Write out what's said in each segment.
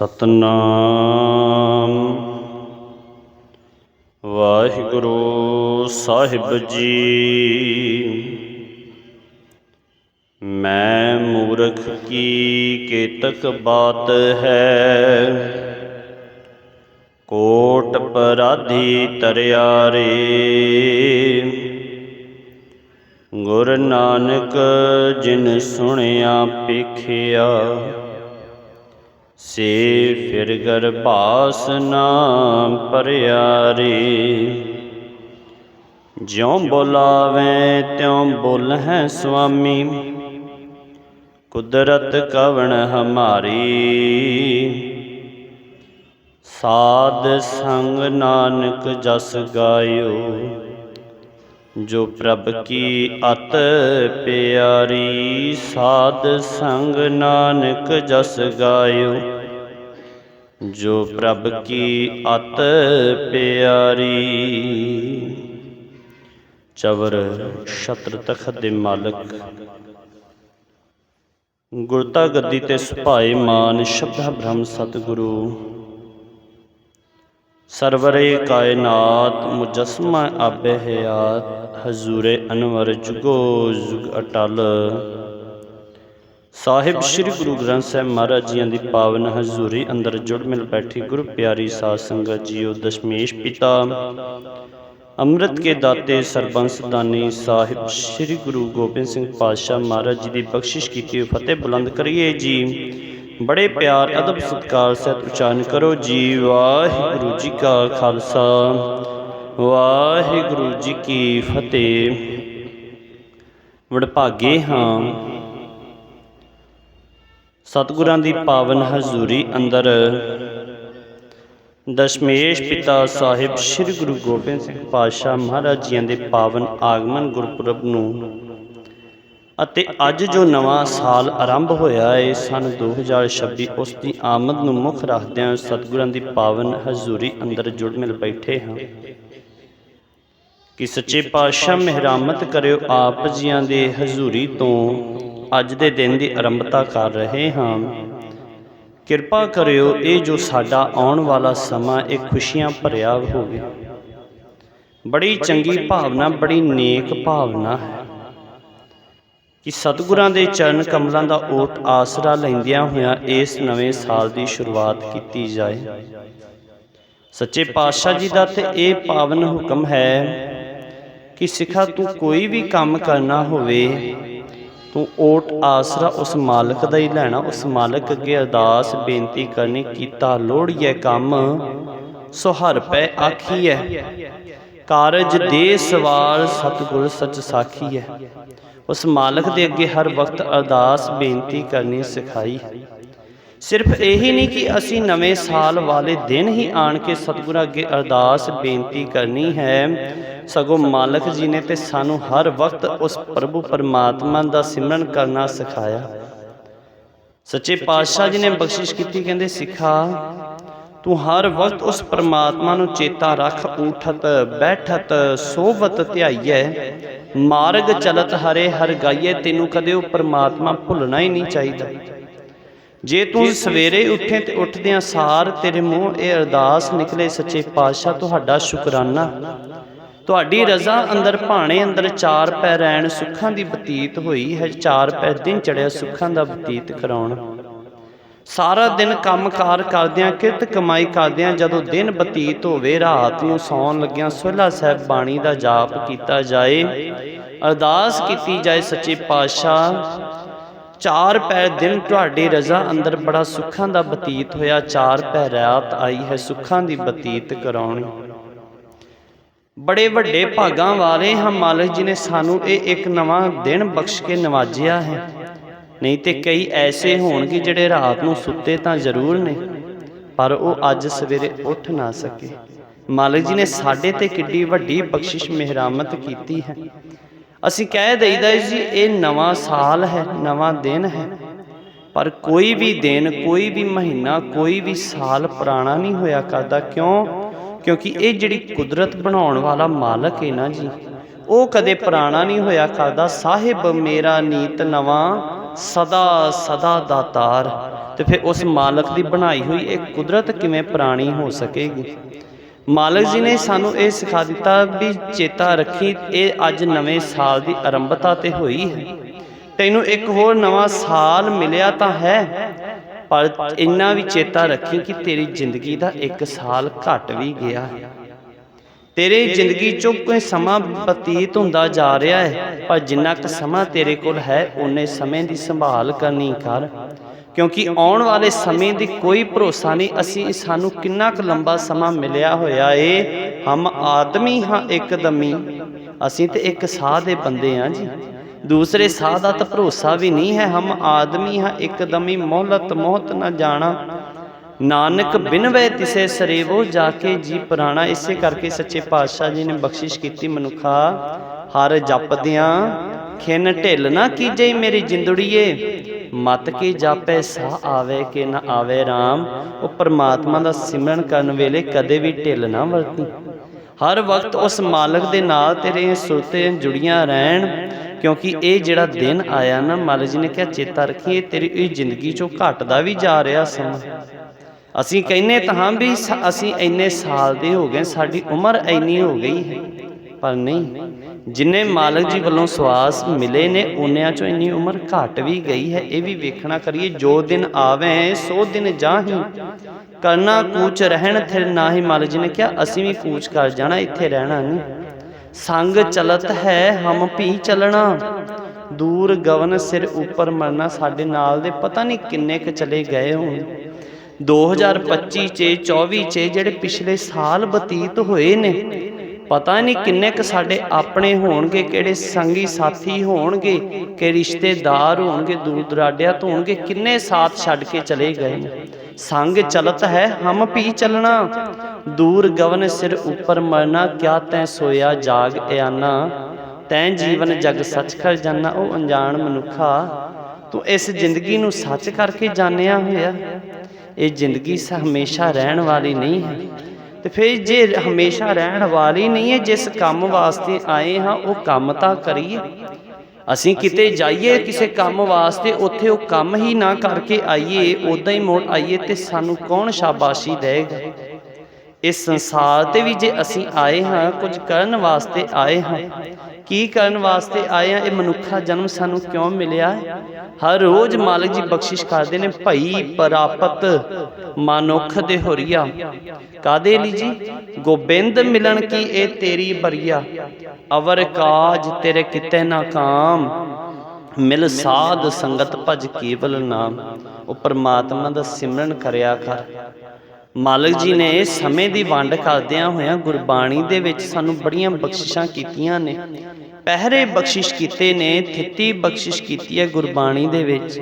ਸਤਨਾਮ। ਵਾਹਿਗੁਰੂ ਸਾਹਿਬ ਜੀ। ਮੈਂ ਮੂਰਖ ਕੀ ਕੇਤਕ ਬਾਤ ਹੈ? ਕੋਟ ਪਰਾਧੀ ਤਰਿਆਰੇ। ਗੁਰ ਨਾਨਕ ਜਿਨ ਸੁਣਿਆ ਪੇਖਿਆ ਸੇ ਫਿਰ ਗਰਭਾਸ ਨਾ ਪਰਿਆਰੇ। ਜਿਉ ਬੋਲਾਵੇਂ ਤਿਉ ਬੋਲ ਹੈ ਸੁਆਮੀ। ਕੁਦਰਤ ਕਵਣ ਹਮਾਰੀ। ਸਾਧ ਸੰਗ ਨਾਨਕ ਜਸ ਗਾਇਓ। ਜੋ ਪ੍ਰਭ ਕੀ ਅਤ ਪਿਆਰੀ, ਸਾਧ ਸੰਗ ਨਾਨਕ ਜਸ ਗਾਇਓ। ਜੋ ਪ੍ਰਭ ਕੀ ਅਤ ਪਿਆਰੀ। ਚਵਰ ਛਤਰ ਤਖਤ ਦੇ ਮਾਲਕ। ਗੁਰਤਾ ਗੱਦੀ ਤੇ ਸੁਭਾਏ ਮਾਨ ਸ਼ਬਦ ਬ੍ਰਹਮ ਸਤਿਗੁਰੂ। ਸਰਵਰੇ ਕਾਇਨਾਤ ਮੁਜਸਮਾ ਆਬੇ ਹਯਾਤ। ਹਜ਼ੂਰੇ ਅਨਵਰ ਜੁਗੋ ਜੁਗ ਅਟਲ। ਸਾਹਿਬ ਸ੍ਰੀ ਗੁਰੂ ਗ੍ਰੰਥ ਸਾਹਿਬ ਮਹਾਰਾਜ ਜੀਆਂ ਦੀ ਪਾਵਨ ਹਜ਼ੂਰੀ ਅੰਦਰ ਜੁੜ ਮਿਲ ਬੈਠੀ ਗੁਰੂ ਪਿਆਰੀ ਸਾਧ ਸੰਗਤ ਜੀਓ ਦਸ਼ਮੇਸ਼ ਪਿਤਾ। ਅੰਮ੍ਰਿਤ ਕੇ ਦਾਤੇ ਸਰਬੰਸ ਦਾਨੀ ਸਾਹਿਬ ਸ੍ਰੀ ਗੁਰੂ ਗੋਬਿੰਦ ਸਿੰਘ ਪਾਤਸ਼ਾਹ ਮਹਾਰਾਜ ਜੀ ਦੀ ਬਖਸ਼ਿਸ਼ ਕੀਤੀ ਫਤਿਹ ਬੁਲੰਦ ਕਰੀਏ ਜੀ। ਬੜੇ ਪਿਆਰ ਅਦਬ ਸਤਕਾਰ ਸਹਿਤ ਉਚਾਰਨ ਕਰੋ ਜੀ। ਵਾਹਿਗੁਰੂ ਜੀ ਕਾ ਖਾਲਸਾ। ਵਾਹਿਗੁਰੂ ਜੀ ਕੀ ਫਤਿਹ। ਵਡਭਾਗੇ ਹਾਂ। ਸਤਿਗੁਰਾਂ ਦੀ ਪਾਵਨ ਹਜ਼ੂਰੀ ਅੰਦਰ। ਦਸ਼ਮੇਸ਼ ਪਿਤਾ ਸਾਹਿਬ ਸ੍ਰੀ ਗੁਰੂ ਗੋਬਿੰਦ ਸਿੰਘ ਪਾਤਸ਼ਾਹ ਮਹਾਰਾਜ ਜੀਆਂ ਦੇ ਪਾਵਨ ਆਗਮਨ ਗੁਰਪੁਰਬ ਨੂੰ ਅਤੇ ਅੱਜ ਜੋ ਨਵਾਂ ਸਾਲ ਆਰੰਭ ਹੋਇਆ ਹੈ ਸਨ 2026 ਉਸ ਦੀ ਆਮਦ ਨੂੰ ਮੁੱਖ ਰੱਖਦਿਆਂ ਸਤਿਗੁਰਾਂ ਦੀ ਪਾਵਨ ਹਜ਼ੂਰੀ ਅੰਦਰ ਜੁੜ ਮਿਲ ਬੈਠੇ ਹਾਂ। ਕਿ ਸੱਚੇ ਪਾਤਸ਼ਾਹ ਮਿਹਰਾਮਤ ਕਰਿਓ ਆਪ ਜੀਆਂ ਦੇ ਹਜ਼ੂਰੀ ਤੋਂ ਅੱਜ ਦੇ ਦਿਨ ਦੀ ਆਰੰਭਤਾ ਕਰ ਰਹੇ ਹਾਂ। ਕਿਰਪਾ ਕਰਿਓ ਇਹ ਜੋ ਸਾਡਾ ਆਉਣ ਵਾਲਾ ਸਮਾਂ, ਇਹ ਖੁਸ਼ੀਆਂ ਭਰਿਆ ਹੋਵੇ। ਬੜੀ ਚੰਗੀ ਭਾਵਨਾ, ਬੜੀ ਨੇਕ ਭਾਵਨਾ ਹੈ ਕਿ ਸਤਿਗੁਰਾਂ ਦੇ ਚਰਨ ਕਮਲਾਂ ਦਾ ਓਟ ਆਸਰਾ ਲੈਂਦਿਆਂ ਹੋਇਆਂ ਇਸ ਨਵੇਂ ਸਾਲ ਦੀ ਸ਼ੁਰੂਆਤ ਕੀਤੀ ਜਾਏ। ਸੱਚੇ ਪਾਤਸ਼ਾਹ ਜੀ ਦਾ ਤੇ ਇਹ ਪਾਵਨ ਹੁਕਮ ਹੈ ਕਿ ਸਿੱਖਾ, ਤੂੰ ਕੋਈ ਵੀ ਕੰਮ ਕਰਨਾ ਹੋਵੇ ਤੂੰ ਓਟ ਆਸਰਾ ਉਸ ਮਾਲਕ ਦਾ ਹੀ ਲੈਣਾ। ਉਸ ਮਾਲਕ ਅੱਗੇ ਅਰਦਾਸ, ਬੇਨਤੀ ਕਰਨੀ, ਕੀਤਾ ਲੋੜੀਏ ਕੰਮ। ਸੋ ਹਰ ਪੈ ਆਖੀਐ। ਕਾਰਜ ਦੇ ਸਵਾਲ ਸਤਿਗੁਰ ਸਚ ਸਾਖੀ ਹੈ ਉਸ ਮਾਲਕ ਦੇ ਅੱਗੇ ਹਰ ਵਕਤ ਅਰਦਾਸ, ਬੇਨਤੀ ਕਰਨੀ ਸਿਖਾਈ। ਸਿਰਫ ਇਹੀ ਨਹੀਂ ਕਿ ਅਸੀਂ ਨਵੇਂ ਸਾਲ ਵਾਲੇ ਦਿਨ ਹੀ ਆਣ ਕੇ ਸਤਿਗੁਰਾਂ ਅੱਗੇ ਅਰਦਾਸ ਬੇਨਤੀ ਕਰਨੀ ਹੈ। ਸਗੋਂ ਮਾਲਕ ਜੀ ਨੇ ਤੇ ਸਾਨੂੰ ਹਰ ਵਕਤ ਉਸ ਪ੍ਰਭੂ ਪਰਮਾਤਮਾ ਦਾ ਸਿਮਰਨ ਕਰਨਾ ਸਿਖਾਇਆ। ਸੱਚੇ ਪਾਤਸ਼ਾਹ ਜੀ ਨੇ ਬਖਸ਼ਿਸ਼ ਕੀਤੀ, ਕਹਿੰਦੇ, ਸਿੱਖਾ, ਤੂੰ ਹਰ ਵਕਤ ਉਸ ਪਰਮਾਤਮਾ ਨੂੰ ਚੇਤਾ ਰੱਖ, ਉਠਤ, ਬੈਠਤ ਸੋਵਤ ਧਿਆਈਐ, ਮਾਰਗ ਚਲਤ ਹਰੇ, ਹਰ ਗਾਈਏ ਤੈਨੂੰ ਕਦੇ ਉਹ ਪਰਮਾਤਮਾ ਭੁੱਲਣਾ ਹੀ ਨਹੀਂ ਚਾਹੀਦਾ। ਜੇ ਤੂੰ ਸਵੇਰੇ ਉੱਠੇ ਤੇ ਉੱਠਦਿਆਂ ਸਾਰ ਤੇਰੇ ਮੂੰਹ ਇਹ ਅਰਦਾਸ ਨਿਕਲੇ ਸੱਚੇ ਪਾਤਸ਼ਾਹ ਤੁਹਾਡਾ ਸ਼ੁਕਰਾਨਾ। ਤੁਹਾਡੀ ਰਜ਼ਾ ਅੰਦਰ ਭਾਣੇ ਅੰਦਰ ਚਾਰ ਪੈ ਰਹਿਣ ਸੁੱਖਾਂ ਦੀ ਬਤੀਤ ਹੋਈ ਹੈ। ਚਾਰ ਪੈ ਦਿਨ ਚੜਿਆ ਸੁੱਖਾਂ ਦਾ ਬਤੀਤ ਕਰਾਉਣ। ਸਾਰਾ ਦਿਨ ਕੰਮਕਾਰ ਕਰਦਿਆਂ ਕਿਰਤ ਕਮਾਈ ਕਰਦਿਆਂ ਜਦੋਂ ਦਿਨ ਬਤੀਤ ਹੋਵੇ ਰਾਤ ਨੂੰ ਸੌਣ ਲੱਗਿਆਂ ਸੁਹਲਾ ਸਾਹਿਬ ਬਾਣੀ ਦਾ ਜਾਪ ਕੀਤਾ ਜਾਏ। ਅਰਦਾਸ ਕੀਤੀ ਜਾਏ ਸੱਚੇ ਪਾਤਸ਼ਾਹ। ਚਾਰ ਪੈ ਦਿਨ ਤੁਹਾਡੀ ਰਜ਼ਾ ਅੰਦਰ ਬੜਾ ਸੁੱਖਾਂ ਦਾ ਬਤੀਤ ਹੋਇਆ। ਚਾਰ ਪੈ ਰਾਤ ਆਈ ਹੈ ਸੁੱਖਾਂ ਦੀ ਬਤੀਤ ਕਰਾਉਣੀ। ਬੜੇ ਵੱਡੇ ਭਾਗਾਂ ਵਾਲੇ ਹਾਂ ਮਾਲਕ ਜੀ ਨੇ ਸਾਨੂੰ ਇਹ ਇੱਕ ਨਵਾਂ ਦਿਨ ਬਖਸ਼ ਕੇ ਨਵਾਜਿਆ ਹੈ। ਨਹੀਂ ਤੇ ਕਈ ਐਸੇ ਹੋਣਗੇ ਜਿਹੜੇ ਰਾਤ ਨੂੰ ਸੁੱਤੇ ਤਾਂ ਜ਼ਰੂਰ ਨੇ, ਪਰ ਉਹ ਅੱਜ ਸਵੇਰੇ ਉੱਠ ਨਾ ਸਕੇ। ਮਾਲਕ ਜੀ ਨੇ ਸਾਡੇ ਤੇ ਕਿੱਡੀ ਵੱਡੀ ਬਖਸ਼ਿਸ਼, ਮਿਹਰਾਮਤ ਕੀਤੀ ਹੈ। ਅਸੀਂ ਕਹਿ ਦਈਦਾ ਜੀ, ਇਹ ਨਵਾਂ ਸਾਲ ਹੈ, ਨਵਾਂ ਦਿਨ ਹੈ। ਪਰ ਕੋਈ ਵੀ ਦਿਨ, ਕੋਈ ਵੀ ਮਹੀਨਾ, ਕੋਈ ਵੀ ਸਾਲ ਪੁਰਾਣਾ ਨਹੀਂ ਹੋਇਆ ਕਰਦਾ। ਕਿਉਂ? ਕਿਉਂਕਿ ਇਹ ਜਿਹੜੀ ਕੁਦਰਤ ਬਣਾਉਣ ਵਾਲਾ ਮਾਲਕ ਹੈ ਨਾ ਜੀ, ਉਹ ਕਦੇ ਪੁਰਾਣਾ ਨਹੀਂ ਹੋਇਆ ਕਰਦਾ। ਸਾਹਿਬ ਮੇਰਾ ਨੀਤ ਨਵਾਂ, ਸਦਾ ਸਦਾ ਦਾਤਾਰ ਤੇ ਫਿਰ ਉਸ ਮਾਲਕ ਦੀ ਬਣਾਈ ਹੋਈ ਇਹ ਕੁਦਰਤ ਕਿਵੇਂ ਪੁਰਾਣੀ ਹੋ ਸਕੇਗੀ? ਮਾਲਕ ਜੀ ਨੇ ਸਾਨੂੰ ਇਹ ਸਿਖਾ ਦਿੱਤਾ ਵੀ ਚੇਤਾ ਰੱਖੀ, ਇਹ ਅੱਜ ਨਵੇਂ ਸਾਲ ਦੀ ਆਰੰਭਤਾ ਤੇ ਹੋਈ ਹੈ। ਤੈਨੂੰ ਇੱਕ ਹੋਰ ਨਵਾਂ ਸਾਲ ਮਿਲਿਆ ਤਾਂ ਹੈ, ਪਰ ਇੰਨਾ ਵੀ ਚੇਤਾ ਰੱਖੀ ਕਿ ਤੇਰੀ ਜ਼ਿੰਦਗੀ ਦਾ ਇੱਕ ਸਾਲ ਘਟ ਵੀ ਗਿਆ। ਹੈ ਤੇਰੇ ਜ਼ਿੰਦਗੀ ਚੋਂ ਕੋਈ ਸਮਾਂ ਬਤੀਤ ਹੁੰਦਾ ਜਾ ਰਿਹਾ ਹੈ, ਪਰ ਜਿੰਨਾ ਕੁ ਸਮਾਂ ਤੇਰੇ ਕੋਲ ਹੈ ਓਨੇ ਸਮੇਂ ਦੀ ਸੰਭਾਲ ਕਰਨੀ ਕਰ। ਕਿਉਂਕਿ ਆਉਣ ਵਾਲੇ ਸਮੇਂ ਦੀ ਕੋਈ ਭਰੋਸਾ ਨਹੀਂ, ਅਸੀਂ ਸਾਨੂੰ ਕਿੰਨਾ ਕੁ ਲੰਬਾ ਸਮਾਂ ਮਿਲਿਆ ਹੋਇਆ ਏ? ਹਮ ਆਦਮੀ ਹਾਂ ਇੱਕਦਮੀ ਅਸੀਂ ਤੇ ਇੱਕ ਸਾਹ ਦੇ ਬੰਦੇ ਹਾਂ ਜੀ। ਦੂਸਰੇ ਸਾਹ ਦਾ ਤਾਂ ਭਰੋਸਾ ਵੀ ਨਹੀਂ ਹੈ। ਹਮ ਆਦਮੀ ਹਾਂ ਇੱਕਦਮੀ ਮੋਹਲਤ ਮੋਹਤ ਨਾ ਜਾਣਾ। ਨਾਨਕ ਬਿਨ ਵੇ ਤਿਸੇ ਸਰੇਵੋ ਜਾ ਕੇ ਜੀ ਪੁਰਾਣਾ। ਇਸੇ ਕਰਕੇ ਸੱਚੇ ਪਾਤਸ਼ਾਹ ਜੀ ਨੇ ਬਖਸ਼ਿਸ਼ ਕੀਤੀ ਮਨੁੱਖਾ। ਹਰ ਜਪਦਿਆਂ ਖਿਨ ਢਿੱਲ ਨਾ ਕੀਜੇ ਮੇਰੀ ਜਿੰਦੜੀਏ। ਮਤ ਕੀ ਜਾਪੇ ਸਾਹ ਆਵੇ ਕਿ ਨਾ ਆਵੇ RAM ਉਹ ਪਰਮਾਤਮਾ ਦਾ ਸਿਮਰਨ ਕਰਨ ਵੇਲੇ ਕਦੇ ਵੀ ਢਿੱਲ ਨਾ ਵਰਤੀ। ਹਰ ਵਕਤ ਉਸ ਮਾਲਕ ਦੇ ਨਾਲ ਤੇਰੇ ਸੁਰਤੇ ਜੁੜੀਆਂ ਰਹਿਣ, ਕਿਉਂਕਿ ਇਹ ਜਿਹੜਾ ਦਿਨ ਆਇਆ ਨਾ, ਮਾਲਕ ਜੀ ਨੇ ਕਿਹਾ, ਚੇਤਾ ਰੱਖੀਏ, ਤੇਰੀ ਇਹ ਜ਼ਿੰਦਗੀ ਚੋਂ ਘਟਦਾ ਵੀ ਜਾ ਰਿਹਾ ਸਮਾਂ। ਅਸੀਂ ਕਹਿੰਨੇ ਤਾਂ ਹਾਂ ਵੀ ਅਸੀਂ ਇੰਨੇ ਸਾਲ ਦੇ ਹੋ ਗਏ, ਸਾਡੀ ਉਮਰ ਇੰਨੀ ਹੋ ਗਈ ਹੈ, ਪਰ ਨਹੀਂ। ਜਿੰਨੇ ਮਾਲਕ ਜੀ ਵੱਲੋਂ ਸਵਾਸ ਮਿਲੇ ਨੇ ਉਹਨਿਆਂ ਚੋਂ ਇੰਨੀ ਉਮਰ ਘਟ ਵੀ ਗਈ ਹੈ, ਇਹ ਵੀ ਵੇਖਣਾ ਕਰੀਏ, ਜੋ ਦਿਨ ਆਵੇ, ਸੋ ਦਿਨ ਜਾਹੀ। ਕਰਨਾ ਕੂਚ ਰਹਿਣ ਥਿਰ ਨਾਹੀ ਮਾਲਕ ਜੀ ਨੇ ਕਿਹਾ, ਅਸੀਂ ਵੀ ਕੂਚ ਕਰ ਜਾਣਾ, ਇੱਥੇ ਰਹਿਣਾ ਨਹੀਂ। ਸੰਗ ਚਲਤ ਹੈ, ਹਮ ਭੀ ਚਲਣਾ। ਦੂਰ ਗਵਨ ਸਿਰ ਉੱਪਰ ਮਰਨਾ, ਸਾਡੇ ਨਾਲ ਦੇ ਪਤਾ ਨਹੀਂ ਕਿੰਨੇ ਕ ਚਲੇ ਗਏ ਹੋਣ। 2025 ਚ 24 ਚ, ਜਿਹੜੇ ਪਿਛਲੇ ਸਾਲ ਬਤੀਤ ਹੋਏ ਨੇ ਪਤਾ ਨਹੀਂ ਕਿੰਨੇ ਕ ਸਾਡੇ ਆਪਣੇ ਹੋਣਗੇ ਕਿਹੜੇ ਸੰਗੀ ਸਾਥੀ ਹੋਣਗੇ ਕਿ ਰਿਸ਼ਤੇਦਾਰ ਹੋਣਗੇ ਦੂਰ ਦਰਾਡਿਆਂ ਤੋਂ ਹੋਣਗੇ ਕਿੰਨੇ ਸਾਥ ਛੱਡ ਕੇ ਚਲੇ ਗਏ ਨੇ? ਸੰਗ ਚਲਤ ਹੈ ਹਮ ਭੀ ਚਲਣਾ। ਦੂਰ ਗਵਨ ਸਿਰ ਉੱਪਰ ਮਰਨਾ ਕਿਆ ਤੈ ਸੋਇਆ ਜਾਗ ਇਆਨਾ? ਤੈਂ ਜੀਵਨ ਜਗ ਸੱਚ ਕਰ ਜਾਣਾ ਉਹ ਅਣਜਾਣ ਮਨੁੱਖਾ। ਤੂੰ ਇਸ ਜ਼ਿੰਦਗੀ ਨੂੰ ਸੱਚ ਕਰਕੇ ਜਾਣਿਆ ਹੋਇਆ। ਇਹ ਜ਼ਿੰਦਗੀ ਸ ਹਮੇਸ਼ਾ ਰਹਿਣ ਵਾਲੀ ਨਹੀਂ। ਹੈ ਤੇ ਫਿਰ ਜੇ ਹਮੇਸ਼ਾ ਰਹਿਣ ਵਾਲੀ ਨਹੀਂ ਹੈ, ਜਿਸ ਕੰਮ ਵਾਸਤੇ ਆਏ ਹਾਂ, ਉਹ ਕੰਮ ਤਾਂ ਕਰੀਏ। ਅਸੀਂ ਕਿਤੇ ਜਾਈਏ ਕਿਸੇ ਕੰਮ ਵਾਸਤੇ, ਉੱਥੇ ਉਹ ਕੰਮ ਹੀ ਨਾ ਕਰਕੇ ਆਈਏ ਉਦਾਂ ਹੀ ਮੋੜ ਆਈਏ ਤੇ ਸਾਨੂੰ ਕੌਣ ਸ਼ਾਬਾਸ਼ੀ ਦੇਗਾ ਇਸ ਸੰਸਾਰ ਤੇ ਵੀ ਜੇ ਅਸੀਂ ਆਏ ਹਾਂ, ਕੁਝ ਕਰਨ ਵਾਸਤੇ ਆਏ ਹਾਂ। ਕੀ ਕਰਨ ਵਾਸਤੇ ਆਏ ਹਾਂ? ਇਹ ਮਨੁੱਖਾ ਜਨਮ ਸਾਨੂੰ ਕਿਉਂ ਮਿਲਿਆ? ਹਰ ਰੋਜ਼ ਮਾਲਕ ਜੀ ਬਖਸ਼ਿਸ਼ ਕਰਦੇ ਨੇ, ਭਈ ਪ੍ਰਾਪਤ ਮਨੁੱਖ ਦੇ ਹੋਰੀਆ। ਕਾਦੇ ਲਈ ਜੀ? ਗੋਬਿੰਦ ਮਿਲਣ ਕੀ ਇਹ ਤੇਰੀ ਬਰੀਆ? ਅਵਰ ਕਾਜ ਤੇਰੇ ਕਿਤੇ ਨਾ ਕਾਮ। ਮਿਲ ਸਾਧ ਸੰਗਤ ਭਜ ਕੇਵਲ ਨਾਮ। ਉਹ ਪਰਮਾਤਮਾ ਦਾ ਸਿਮਰਨ ਕਰਿਆ ਕਰ। ਮਾਲਕ ਜੀ ਨੇ ਸਮੇਂ ਦੀ ਵੰਡ ਕਰਦਿਆਂ ਹੋਇਆਂ ਗੁਰਬਾਣੀ ਦੇ ਵਿੱਚ ਸਾਨੂੰ ਬੜੀਆਂ ਬਖਸ਼ਿਸ਼ਾਂ ਕੀਤੀਆਂ ਨੇ। ਪਹਿਰੇ ਬਖਸ਼ਿਸ਼ ਕੀਤੇ ਨੇ ਥਿੱਤੀ ਬਖਸ਼ਿਸ਼ ਕੀਤੀ ਹੈ ਗੁਰਬਾਣੀ ਦੇ ਵਿੱਚ।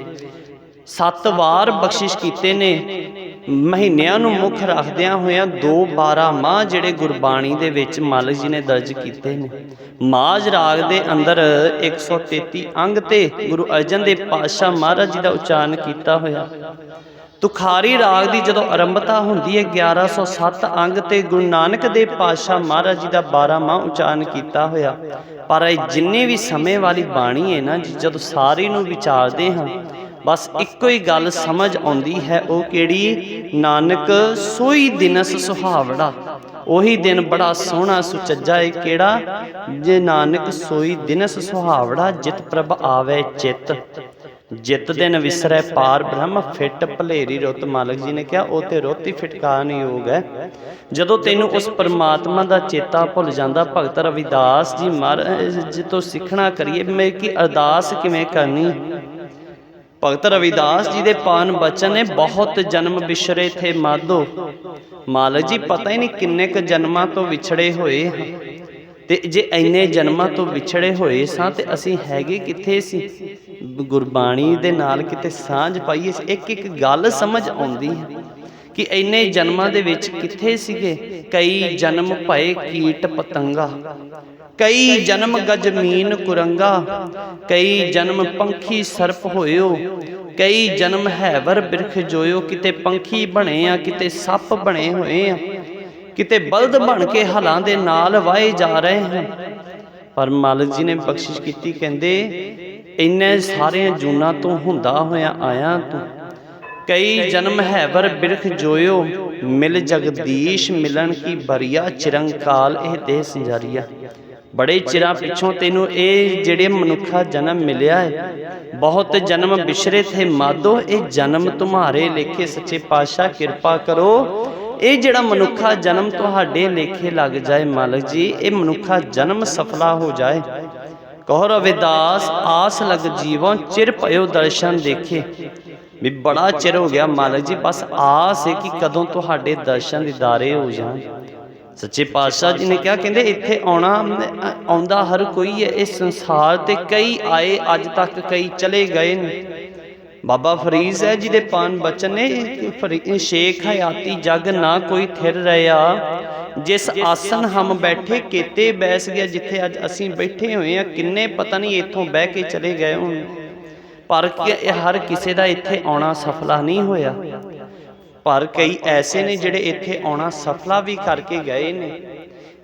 ਸੱਤ ਵਾਰ ਬਖਸ਼ਿਸ਼ ਕੀਤੇ ਨੇ। ਮਹੀਨਿਆਂ ਨੂੰ ਮੁੱਖ ਰੱਖਦਿਆਂ ਹੋਇਆਂ ਦੋ 12 ਮਾਹ ਜਿਹੜੇ ਗੁਰਬਾਣੀ ਦੇ ਵਿੱਚ ਮਾਲਕ ਜੀ ਨੇ ਦਰਜ ਕੀਤੇ ਨੇ। ਮਾਜ ਰਾਗ ਦੇ ਅੰਦਰ 133 ਅੰਗ ਤੇ ਗੁਰੂ ਅਰਜਨ ਦੇਵ ਪਾਤਸ਼ਾਹ ਮਹਾਰਾਜ ਜੀ ਦਾ ਉਚਾਰਨ ਕੀਤਾ ਹੋਇਆ। ਤੁਖਾਰੀ ਰਾਗ ਦੀ ਜਦੋਂ ਆਰੰਭਤਾ ਹੁੰਦੀ ਹੈ 1107 ਅੰਗ ਤੇ ਗੁਰੂ ਨਾਨਕ ਦੇਵ ਪਾਤਸ਼ਾਹ ਮਹਾਰਾਜ ਜੀ ਦਾ 12 ਮਾਹ ਉਚਾਰਨ ਕੀਤਾ ਹੋਇਆ। ਪਰ ਇਹ ਜਿੰਨੇ ਵੀ ਸਮੇਂ ਵਾਲੀ ਬਾਣੀ ਹੈ ਨਾ ਜਦੋਂ ਸਾਰੀ ਨੂੰ ਵਿਚਾਰਦੇ ਹਾਂ, ਬਸ ਇੱਕੋ ਹੀ ਗੱਲ ਸਮਝ ਆਉਂਦੀ ਹੈ, ਉਹ ਕਿਹੜੀ? ਨਾਨਕ ਸੋਈ ਦਿਨਸ ਸੁਹਾਵੜਾ। ਉਹੀ ਦਿਨ ਬੜਾ ਸੋਹਣਾ ਸੁਚੱਜਾ ਏ ਕਿਹੜਾ? ਜੇ ਨਾਨਕ ਸੋਈ ਦਿਨਸ ਸੁਹਾਵੜਾ, ਜਿਤ ਪ੍ਰਭ ਆਵੇ ਚਿੱਤ। ਜਿਤ ਦਿਨ ਵਿਸਰੈ ਪਾਰ ਬ੍ਰਹਮ ਫਿੱਟ ਭਲੇਰੀ ਰੁੱਤ ਮਾਲਕ ਜੀ ਨੇ ਕਿਹਾ ਉਹ ਤੇ ਰੁੱਤ ਹੀ ਫਿਟਕਾਰਨ ਯੋਗ ਹੈ ਜਦੋਂ ਤੈਨੂੰ ਉਸ ਪਰਮਾਤਮਾ ਦਾ ਚੇਤਾ ਭੁੱਲ ਜਾਂਦਾ ਭਗਤ ਰਵਿਦਾਸ ਜੀ ਮਹਾਰਾਜ ਜੀ ਤੋਂ ਸਿੱਖਣਾ ਕਰੀਏ ਮੈਂ ਕਿ ਅਰਦਾਸ ਕਿਵੇਂ ਕਰਨੀ? ਭਗਤ ਰਵਿਦਾਸ ਜੀ ਦੇ ਪਾਨ ਬਚਨ ਨੇ ਬਹੁਤ ਜਨਮ ਵਿਛੜੇ ਥੇ ਮਾਧੋ। ਮਾਲਕ ਜੀ ਪਤਾ ਹੀ ਨਹੀਂ ਕਿੰਨੇ ਕ ਜਨਮਾਂ ਤੋਂ ਵਿਛੜੇ ਹੋਏ। ਤੇ ਜੇ ਇੰਨੇ ਜਨਮਾਂ ਤੋਂ ਵਿਛੜੇ ਹੋਏ ਸਾਂ ਤੇ ਅਸੀਂ ਹੈਗੇ ਕਿੱਥੇ? ਸੀ ਗੁਰਬਾਣੀ ਦੇ ਨਾਲ ਕਿਤੇ ਸਾਂਝ ਪਾਈਏ, ਇੱਕ ਇੱਕ ਗੱਲ ਸਮਝ ਆਉਂਦੀ ਹੈ ਕਿ ਇੰਨੇ ਜਨਮਾਂ ਦੇ ਵਿੱਚ ਕਿੱਥੇ ਸੀਗੇ? ਕਈ ਜਨਮ ਭਏ ਕੀਟ ਪਤੰਗਾ, ਕਈ ਜਨਮ ਗਜਮੀਨ ਕੁਰੰਗਾ, ਕਈ ਜਨਮ ਪੰਖੀ ਸਰਪ ਹੋਇਓ, ਕਈ ਜਨਮ ਹੈਵਰ ਬਿਰਖ ਜੋਇਓ, ਕਿਤੇ ਪੰਖੀ ਬਣੇ ਆ, ਕਿਤੇ ਸੱਪ ਬਣੇ ਹੋਏ ਆ, ਕਿਤੇ ਬਲਦ ਬਣ ਕੇ ਹਲਾਂ ਦੇ ਨਾਲ ਵਾਏ ਜਾ ਰਹੇ ਹਨ। ਪਰ ਮਾਲਕ ਜੀ ਨੇ ਬਖਸ਼ਿਸ਼ ਕੀਤੀ, ਕਹਿੰਦੇ ਇੰਨੇ ਸਾਰਿਆਂ ਜੂਨਾਂ ਤੋਂ ਹੁੰਦਾ ਹੋਇਆ ਆਇਆ ਤੂੰ। ਕਈ ਜਨਮ ਹੈ ਵਰ ਬਿਰਖ ਜੋਇਓ, ਮਿਲ ਜਗਦੀਸ਼ ਮਿਲਣ ਕੀ ਬਰੀਆ ਚਿਰੰਕਾਲ ਇਹ ਦੇਹ ਸੰਜਾਰੀਆ। ਬੜੇ ਚਿਰਾਂ ਪਿੱਛੋਂ ਤੈਨੂੰ ਇਹ ਜਿਹੜੇ ਮਨੁੱਖਾ ਜਨਮ ਮਿਲਿਆ ਹੈ ਬਹੁਤ ਜਨਮ ਬਿਸ਼ਰੇ ਥੇ ਮਾਦੋ, ਇਹ ਜਨਮ ਤੁਹਾਰੇ ਲੇਖੇ ਸੱਚੇ ਪਾਤਸ਼ਾਹ ਕਿਰਪਾ ਕਰੋ। ਇਹ ਜਿਹੜਾ ਮਨੁੱਖਾ ਜਨਮ ਤੁਹਾਡੇ ਲੇਖੇ ਲੱਗ ਜਾਏ ਮਾਲਕ ਜੀ, ਇਹ ਮਨੁੱਖਾ ਜਨਮ ਸਫਲਾ ਹੋ ਜਾਏ। ਕਹੋ ਰਵਿਦਾਸ ਆਸ ਲਗ ਜੀਵੋਂ ਚਿਰ ਭਇਓ ਦਰਸ਼ਨ ਦੇਖੇ। ਵੀ ਬੜਾ ਚਿਰ ਹੋ ਗਿਆ ਮਾਲਕ ਜੀ, ਬਸ ਆਸ ਹੈ ਕਿ ਕਦੋਂ ਤੁਹਾਡੇ ਦਰਸ਼ਨ ਦੀਦਾਰੇ ਹੋ ਜਾਣ। ਸੱਚੇ ਪਾਤਸ਼ਾਹ ਜੀ ਨੇ ਕਿਹਾ, ਕਹਿੰਦੇ ਇੱਥੇ ਆਉਣਾ ਆਉਂਦਾ ਹਰ ਕੋਈ ਹੈ, ਇਸ ਸੰਸਾਰ ਤੇ ਕਈ ਆਏ, ਅੱਜ ਤੱਕ ਕਈ ਚਲੇ ਗਏ ਨੇ। ਬਾਬਾ ਫਰੀਦ ਹੈ ਜੀ ਦੇ ਪਾਨ ਬਚਨ ਨੇ ਸ਼ੇਖ ਹਯਾਤੀ ਜਗ ਨਾ ਕੋਈ ਥਿਰ ਰਿਆ ਜਿਸ ਆਸਨ ਹਮ ਬੈਠੇ ਕੀਤੇ ਬੈਸ ਗਿਆ, ਜਿੱਥੇ ਅੱਜ ਅਸੀਂ ਬੈਠੇ ਹੋਏ ਆ ਕਿੰਨੇ ਪਤਾ ਨਹੀਂ ਇੱਥੋਂ ਬਹਿ ਕੇ ਚਲੇ ਗਏ ਹੁਣ। ਪਰ ਹਰ ਕਿਸੇ ਦਾ ਇੱਥੇ ਆਉਣਾ ਸਫਲਾ ਨਹੀਂ ਹੋਇਆ। ਪਰ ਕਈ ਐਸੇ ਨੇ ਜਿਹੜੇ ਇੱਥੇ ਆਉਣਾ ਸਫਲਾ ਵੀ ਕਰਕੇ ਗਏ ਨੇ।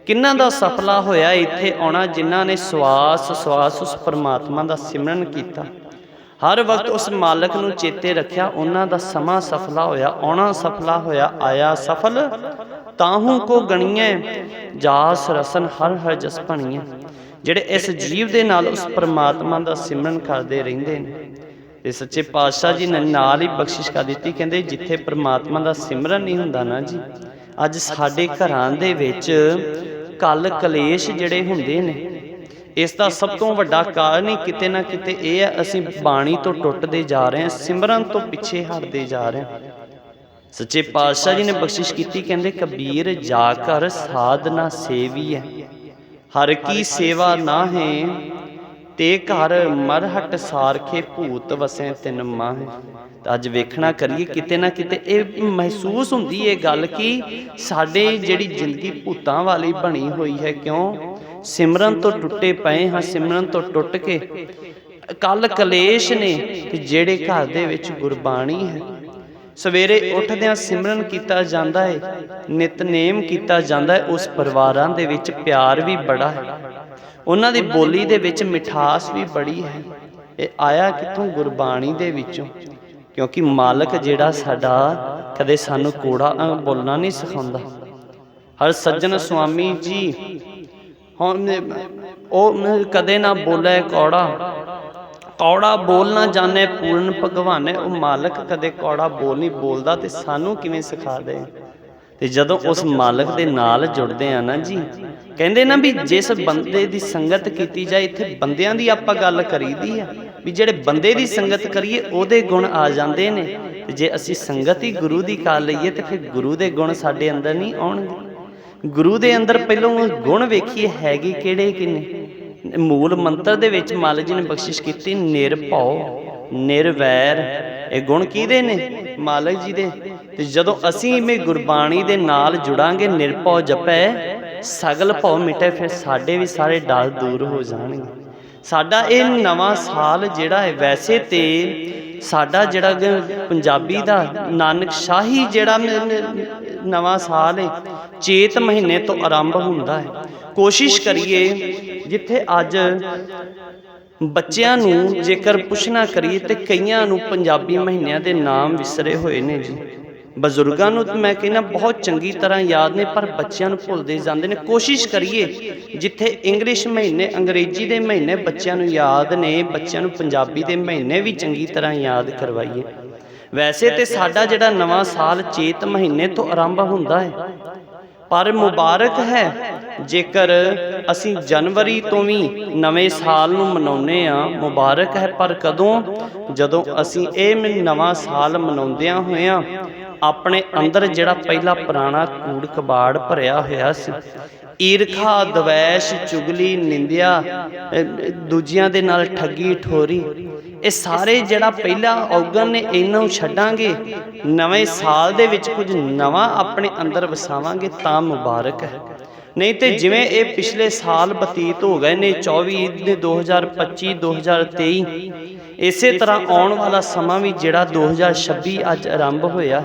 ਕਿੰਨਾਂ ਦਾ ਸਫਲਾ ਹੋਇਆ ਇੱਥੇ ਆਉਣਾ, ਜਿਨ੍ਹਾਂ ਨੇ ਸਵਾਸ ਸਵਾਸ ਉਸ ਪਰਮਾਤਮਾ ਦਾ ਸਿਮਰਨ ਕੀਤਾ? ਹਰ ਵਕਤ ਉਸ ਮਾਲਕ ਨੂੰ ਚੇਤੇ ਰੱਖਿਆ, ਉਹਨਾਂ ਦਾ ਸਮਾਂ ਸਫਲਾ ਹੋਇਆ, ਆਉਣਾ ਸਫਲਾ ਹੋਇਆ, ਆਇਆ ਸਫਲ। ਤਾਹੂ ਕੋ ਗਣੀਐ, ਜਾਸ ਰਸਨ ਹਰ ਹਰ ਜਸ ਭਣੀਐ। ਜਿਹੜੇ ਇਸ ਜੀਵ ਦੇ ਨਾਲ ਉਸ ਪਰਮਾਤਮਾ ਦਾ ਸਿਮਰਨ ਕਰਦੇ ਰਹਿੰਦੇ ਨੇ। ਤੇ ਸੱਚੇ ਪਾਤਸ਼ਾਹ ਜੀ ਨੇ ਨਾਲ ਹੀ ਬਖਸ਼ਿਸ਼ ਕਰ ਦਿੱਤੀ, ਕਹਿੰਦੇ ਜਿੱਥੇ ਪ੍ਰਮਾਤਮਾ ਦਾ ਸਿਮਰਨ ਨਹੀਂ ਹੁੰਦਾ ਨਾ ਜੀ, ਅੱਜ ਸਾਡੇ ਘਰਾਂ ਦੇ ਵਿੱਚ ਕਲ ਕਲੇਸ਼ ਜਿਹੜੇ ਹੁੰਦੇ ਨੇ ਇਸ ਦਾ ਸਭ ਤੋਂ ਵੱਡਾ ਕਾਰਨ ਹੀ ਕਿਤੇ ਨਾ ਕਿਤੇ ਇਹ ਹੈ, ਅਸੀਂ ਬਾਣੀ ਤੋਂ ਟੁੱਟਦੇ ਜਾ ਰਹੇ ਹਾਂ, ਸਿਮਰਨ ਤੋਂ ਪਿੱਛੇ ਹਟਦੇ ਜਾ ਰਹੇ ਹਾਂ। ਸੱਚੇ ਪਾਤਸ਼ਾਹ ਜੀ ਨੇ ਬਖਸ਼ਿਸ਼ ਕੀਤੀ, ਕਹਿੰਦੇ, ਕਬੀਰ ਜਾ ਕਰ, ਸਾਧਨਾ ਸੇਵੀ ਹੈ। ਹਰ ਕੀ ਸੇਵਾ ਨਾ ਹੈ, ਤੇ ਘਰ ਮਰਹਟ ਸਾਰਖੇ ਭੂਤ ਵਸੈ ਤਿੰਨ ਮਾਹੇ। ਅੱਜ ਵੇਖਣਾ ਕਰੀਏ, ਕਿਤੇ ਨਾ ਕਿਤੇ ਇਹ ਮਹਿਸੂਸ ਹੁੰਦੀ ਇਹ ਗੱਲ ਕਿ ਸਾਡੇ ਜਿਹੜੀ ਜ਼ਿੰਦਗੀ ਭੂਤਾਂ ਵਾਲੀ ਬਣੀ ਹੋਈ ਹੈ, ਕਿਉਂ? ਸਿਮਰਨ ਤੋਂ ਟੁੱਟੇ ਪਏ ਹਾਂ, ਸਿਮਰਨ ਤੋਂ ਟੁੱਟ ਕੇ। ਕੱਲ ਕਲੇਸ਼ ਨੇ ਤੇ ਜਿਹੜੇ ਘਰ ਦੇ ਵਿੱਚ ਗੁਰਬਾਣੀ ਹੈ। ਸਵੇਰੇ ਉੱਠਦਿਆਂ ਸਿਮਰਨ ਕੀਤਾ ਜਾਂਦਾ ਹੈ ਨਿਤਨੇਮ ਕੀਤਾ ਜਾਂਦਾ ਹੈ ਉਸ ਪਰਿਵਾਰਾਂ ਦੇ ਵਿੱਚ ਪਿਆਰ ਵੀ ਬੜਾ ਹੈ। ਉਹਨਾਂ ਦੀ ਬੋਲੀ ਦੇ ਵਿੱਚ ਮਿਠਾਸ ਵੀ ਬੜੀ ਹੈ। ਇਹ ਆਇਆ ਕਿੱਥੋਂ? ਗੁਰਬਾਣੀ ਦੇ ਵਿੱਚੋਂ। ਕਿਉਂਕਿ ਮਾਲਕ ਜਿਹੜਾ ਸਾਡਾ ਕਦੇ ਸਾਨੂੰ ਕੋੜਾ ਬੋਲਣਾ ਨਹੀਂ ਸਿਖਾਉਂਦਾ। ਹਰ ਸੱਜਣ ਸੁਆਮੀ ਜੀ ਹੁਣ ਉਹ ਕਦੇ ਨਾ ਬੋਲੇ ਕੌੜਾ। ਕੌੜਾ ਬੋਲ ਨਾ ਜਾਣੇ ਪੂਰਨ ਭਗਵਾਨੇ, ਉਹ ਮਾਲਕ ਕਦੇ ਕੌੜਾ ਬੋਲ ਨਹੀਂ ਬੋਲਦਾ ਤੇ ਸਾਨੂੰ ਕਿਵੇਂ ਸਿਖਾ ਦੇ ਤੇ ਜਦੋਂ ਉਸ ਮਾਲਕ ਦੇ ਨਾਲ ਜੁੜਦੇ ਆ ਨਾ ਜੀ, ਕਹਿੰਦੇ ਨਾ ਵੀ ਜਿਸ ਬੰਦੇ ਦੀ ਸੰਗਤ ਕੀਤੀ ਜਾਏ, ਇੱਥੇ ਬੰਦਿਆਂ ਦੀ ਆਪਾਂ ਗੱਲ ਕਰੀਦੀ ਆ। ਵੀ ਜਿਹੜੇ ਬੰਦੇ ਦੀ ਸੰਗਤ ਕਰੀਏ, ਉਹਦੇ ਗੁਣ ਆ ਜਾਂਦੇ ਨੇ। ਤੇ ਜੇ ਅਸੀਂ ਸੰਗਤ ਹੀ ਗੁਰੂ ਦੀ ਕਰ ਲਈਏ, ਤੇ ਫਿਰ ਗੁਰੂ ਦੇ ਗੁਣ ਸਾਡੇ ਅੰਦਰ ਨਹੀਂ ਆਉਣਗੇ। ਗੁਰੂ ਦੇ ਅੰਦਰ ਪਹਿਲੋਂ ਗੁਣ ਵੇਖੀਏ ਹੈਗੇ ਕਿਹੜੇ ਕਿੰਨੇ ਮੂਲ ਮੰਤਰ ਦੇ ਵਿੱਚ ਮਾਲਕ ਜੀ ਨੇ ਬਖਸ਼ਿਸ਼ ਕੀਤੀ, ਨਿਰਭਉ, ਨਿਰਵੈਰ। ਇਹ ਗੁਣ ਕਿਹਦੇ ਨੇ? ਮਾਲਕ ਜੀ ਦੇ। ਤੇ ਜਦੋਂ ਅਸੀਂ ਇਵੇਂ ਗੁਰਬਾਣੀ ਦੇ ਨਾਲ ਜੁੜਾਂਗੇ, ਨਿਰਭਉ ਜਪੈ, ਸਗਲ ਭਉ ਮਿਟੇ, ਫਿਰ ਸਾਡੇ ਵੀ ਸਾਰੇ ਡਰ ਦੂਰ ਹੋ ਜਾਣਗੇ। ਸਾਡਾ ਇਹ ਨਵਾਂ ਸਾਲ ਜਿਹੜਾ ਹੈ, ਵੈਸੇ ਤੇ ਸਾਡਾ ਜਿਹੜਾ ਪੰਜਾਬੀ ਦਾ ਨਾਨਕ ਸ਼ਾਹੀ ਜਿਹੜਾ ਮ- ਨਵਾਂ ਸਾਲ ਹੈ ਚੇਤ ਮਹੀਨੇ ਤੋਂ ਆਰੰਭ ਹੁੰਦਾ ਹੈ। ਕੋਸ਼ਿਸ਼ ਕਰੀਏ ਜਿੱਥੇ ਅੱਜ ਬੱਚਿਆਂ ਨੂੰ ਜੇਕਰ ਪੁੱਛਣਾ ਕਰੀਏ ਤੇ ਕਈਆਂ ਨੂੰ ਪੰਜਾਬੀ ਮਹੀਨਿਆਂ ਦੇ ਨਾਮ ਵਿਸਰੇ ਹੋਏ ਨੇ ਜੀ। ਬਜ਼ੁਰਗਾਂ ਨੂੰ ਮੈਂ ਕਹਿੰਦਾ ਬਹੁਤ ਚੰਗੀ ਤਰ੍ਹਾਂ ਯਾਦ ਨੇ, ਪਰ ਬੱਚਿਆਂ ਨੂੰ ਭੁੱਲਦੇ ਜਾਂਦੇ ਨੇ। ਕੋਸ਼ਿਸ਼ ਕਰੀਏ ਜਿੱਥੇ ਇੰਗਲਿਸ਼ ਮਹੀਨੇ, ਅੰਗਰੇਜ਼ੀ ਦੇ ਮਹੀਨੇ ਬੱਚਿਆਂ ਨੂੰ ਯਾਦ ਨੇ, ਬੱਚਿਆਂ ਨੂੰ ਪੰਜਾਬੀ ਦੇ ਮਹੀਨੇ ਵੀ ਚੰਗੀ ਤਰ੍ਹਾਂ ਯਾਦ ਕਰਵਾਈਏ। ਵੈਸੇ ਤੇ ਸਾਡਾ ਜਿਹੜਾ ਨਵਾਂ ਸਾਲ ਚੇਤ ਮਹੀਨੇ ਤੋਂ ਆਰੰਭ ਹੁੰਦਾ ਹੈ ਪਰ ਮੁਬਾਰਕ ਹੈ ਜੇਕਰ ਅਸੀਂ ਜਨਵਰੀ ਤੋਂ ਵੀ ਨਵੇਂ ਸਾਲ ਨੂੰ ਮਨਾਉਨੇ ਆ ਮੁਬਾਰਕ ਹੈ ਪਰ ਕਦੋਂ? ਜਦੋਂ ਅਸੀਂ ਇਹ ਨਵਾਂ ਸਾਲ ਮਨਾਉਂਦਿਆਂ ਹੋਇਆਂ ਆਪਣੇ ਅੰਦਰ ਜਿਹੜਾ ਪਹਿਲਾ ਪੁਰਾਣਾ ਕੂੜ ਕਬਾੜ ਭਰਿਆ ਹੋਇਆ ਸੀ ਈਰਖਾ, ਦਵੈਸ਼, ਚੁਗਲੀ, ਨਿੰਦਿਆ ਦੂਜਿਆਂ ਦੇ ਨਾਲ ਠੱਗੀ, ਠੋਰੀ। ਇਹ ਸਾਰੇ ਜਿਹੜਾ ਪਹਿਲਾ ਔਗਣ ਨੇ, ਇਹਨਾਂ ਨੂੰ ਛੱਡਾਂਗੇ। ਨਵੇਂ ਸਾਲ ਦੇ ਵਿੱਚ ਕੁਝ ਨਵਾਂ ਆਪਣੇ ਅੰਦਰ ਵਸਾਵਾਂਗੇ, ਤਾਂ ਮੁਬਾਰਕ ਹੈ। ਨਹੀਂ ਤੇ ਜਿਵੇਂ ਇਹ ਪਿਛਲੇ ਸਾਲ ਬਤੀਤ ਹੋ ਗਏ ਨੇ 24 ਦੇ 2025 2023 ਇਸੇ ਤਰ੍ਹਾਂ ਆਉਣ ਵਾਲਾ ਸਮਾਂ ਵੀ ਜਿਹੜਾ 2026 ਅੱਜ ਆਰੰਭ ਹੋਇਆ।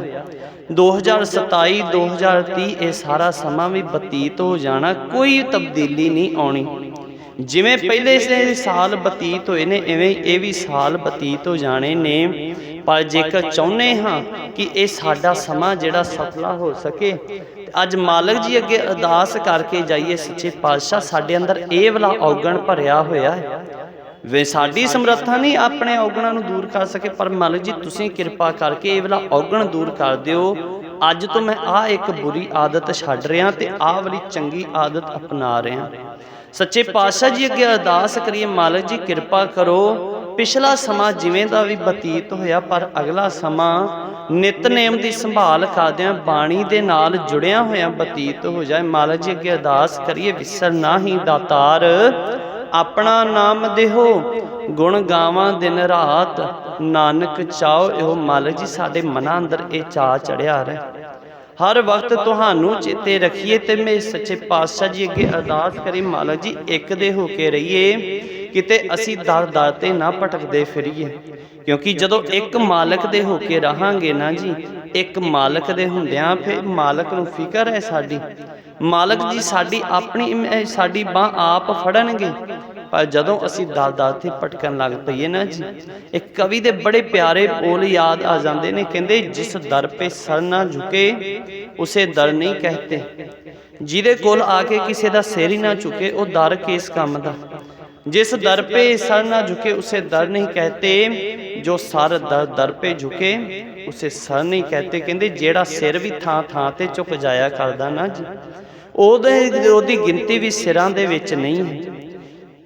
2027 2030 ਇਹ ਸਾਰਾ ਸਮਾਂ ਵੀ ਬਤੀਤ ਹੋ ਜਾਣਾ ਕੋਈ ਤਬਦੀਲੀ ਨਹੀਂ ਆਉਣੀ। ਜਿਵੇਂ ਪਹਿਲੇ ਸੇ ਸਾਲ ਬਤੀਤ ਹੋਏ ਨੇ ਐਵੇਂ ਇਹ ਵੀ ਸਾਲ ਬਤੀਤ ਹੋ ਜਾਣੇ ਨੇ। ਪਰ ਜੇਕਰ ਚਾਹੁੰਦੇ ਹਾਂ ਕਿ ਇਹ ਸਾਡਾ ਸਮਾਂ ਜਿਹੜਾ ਸਫਲਾ ਹੋ ਸਕੇ, ਅੱਜ ਮਾਲਕ ਜੀ ਅੱਗੇ ਅਰਦਾਸ ਕਰਕੇ ਜਾਈਏ, ਸੱਚੇ ਪਾਤਸ਼ਾਹ ਸਾਡੇ ਅੰਦਰ ਇਹ ਵਾਲਾ ਔਗਣ ਭਰਿਆ ਹੋਇਆ ਹੈ। ਵੇ ਸਾਡੀ ਸਮਰੱਥਾ ਨਹੀਂ ਆਪਣੇ ਔਗਣਾਂ ਨੂੰ ਦੂਰ ਕਰ ਸਕੇ, ਪਰ ਮਾਲਕ ਜੀ, ਤੁਸੀਂ ਕਿਰਪਾ ਕਰਕੇ ਇਹ ਵਾਲਾ ਔਗਣ ਦੂਰ ਕਰ ਦਿਓ। ਅੱਜ ਤੋਂ ਮੈਂ ਆ ਇੱਕ ਬੁਰੀ ਆਦਤ ਛੱਡ ਰਿਹਾ ਤੇ ਆਹ ਵਾਲੀ ਚੰਗੀ ਆਦਤ ਅਪਣਾ ਰਿਹਾ। ਸੱਚੇ ਪਾਤਸ਼ਾਹ ਜੀ ਅੱਗੇ ਅਰਦਾਸ ਕਰੀਏ ਮਾਲਕ ਜੀ, ਕਿਰਪਾ ਕਰੋ। ਪਿਛਲਾ ਸਮਾਂ ਜਿਵੇਂ ਦਾ ਵੀ ਬਤੀਤ ਹੋਇਆ, ਪਰ ਅਗਲਾ ਸਮਾਂ ਨਿਤਨੇਮ ਦੀ ਸੰਭਾਲ ਕਰਦਿਆਂ, ਬਾਣੀ ਦੇ ਨਾਲ ਜੁੜਿਆ ਹੋਇਆ ਬਤੀਤ ਹੋ ਜਾਏ। ਮਾਲਕ ਜੀ ਅੱਗੇ ਅਰਦਾਸ ਕਰੀਏ, ਵਿਸਰ ਨਾ ਹੀ ਦਾਤਾਰ ਆਪਣਾ ਨਾਮ ਦੇਹੋ, ਗੁਣ ਗਾਵਾਂ ਦਿਨ ਰਾਤ। ਨਾਨਕ ਚਾਓ ਇਹੋ ਮਾਲਕ ਜੀ, ਸਾਡੇ ਮਨਾਂ ਅੰਦਰ ਇਹ ਚਾਹ ਚੜਿਆ ਰਹੇ। ਹਰ ਵਕਤ ਤੁਹਾਨੂੰ ਚੇਤੇ ਰੱਖੀਏ ਤੇ ਮੇਰੇ ਸੱਚੇ ਪਾਤਸ਼ਾਹ ਜੀ ਅੱਗੇ ਅਰਦਾਸ ਕਰੀ, ਮਾਲਕ ਜੀ, ਇੱਕ ਦੇ ਹੋ ਕੇ ਰਹੀਏ, ਕਿਤੇ ਅਸੀਂ ਦਰ ਦਰ ਤੇ ਨਾ ਭਟਕਦੇ ਫਿਰੀਏ। ਕਿਉਂਕਿ ਜਦੋਂ ਇੱਕ ਮਾਲਕ ਦੇ ਹੋ ਕੇ ਰਹਾਂਗੇ ਨਾ ਜੀ, ਇੱਕ ਮਾਲਕ ਦੇ ਹੁੰਦਿਆਂ ਫਿਰ ਮਾਲਕ ਨੂੰ ਫਿਕਰ ਹੈ ਸਾਡੀ। ਮਾਲਕ ਜੀ ਸਾਡੀ ਆਪਣੀ ਸਾਡੀ ਬਾਹ ਆਪ ਫੜਨਗੇ। ਪਰ ਜਦੋਂ ਅਸੀਂ ਦਰ ਦਰ ਤੇ ਭਟਕਣ ਲੱਗ ਪਈਏ ਨਾ ਜੀ, ਇੱਕ ਕਵੀ ਦੇ ਬੜੇ ਪਿਆਰੇ ਬੋਲ ਯਾਦ ਆ ਜਾਂਦੇ ਨੇ, ਕਹਿੰਦੇ ਜਿਸ ਦਰ ਪੇ ਸਰ ਨਾ ਝੁਕੇ, ਉਸੇ ਦਰ ਨਹੀਂ ਕਹਤੇ। ਜਿਹਦੇ ਕੋਲ ਆ ਕੇ ਕਿਸੇ ਦਾ ਸਿਰ ਹੀ ਨਾ ਝੁਕੇ, ਉਹ ਦਰ ਕਿਸ ਕੰਮ ਦਾ? ਜਿਸ ਦਰ ਪੇ ਸਰ ਨਾ ਝੁਕੇ, ਉਸੇ ਦਰ ਨਹੀਂ ਕਹਤੇ। ਜੋ ਸਰ ਦਰ ਦਰ ਪੇ ਝੁਕੇ, ਉਸੇ ਸਰ ਨਹੀਂ ਕਹਤੇ। ਕਹਿੰਦੇ ਜਿਹੜਾ ਸਿਰ ਵੀ ਥਾਂ ਥਾਂ ਤੇ ਝੁਕ ਜਾਇਆ ਕਰਦਾ ਨਾ ਜੀ ਉਹਦੇ ਉਹਦੀ ਗਿਣਤੀ ਵੀ ਸਿਰਾਂ ਦੇ ਵਿੱਚ ਨਹੀਂ ਹੈ।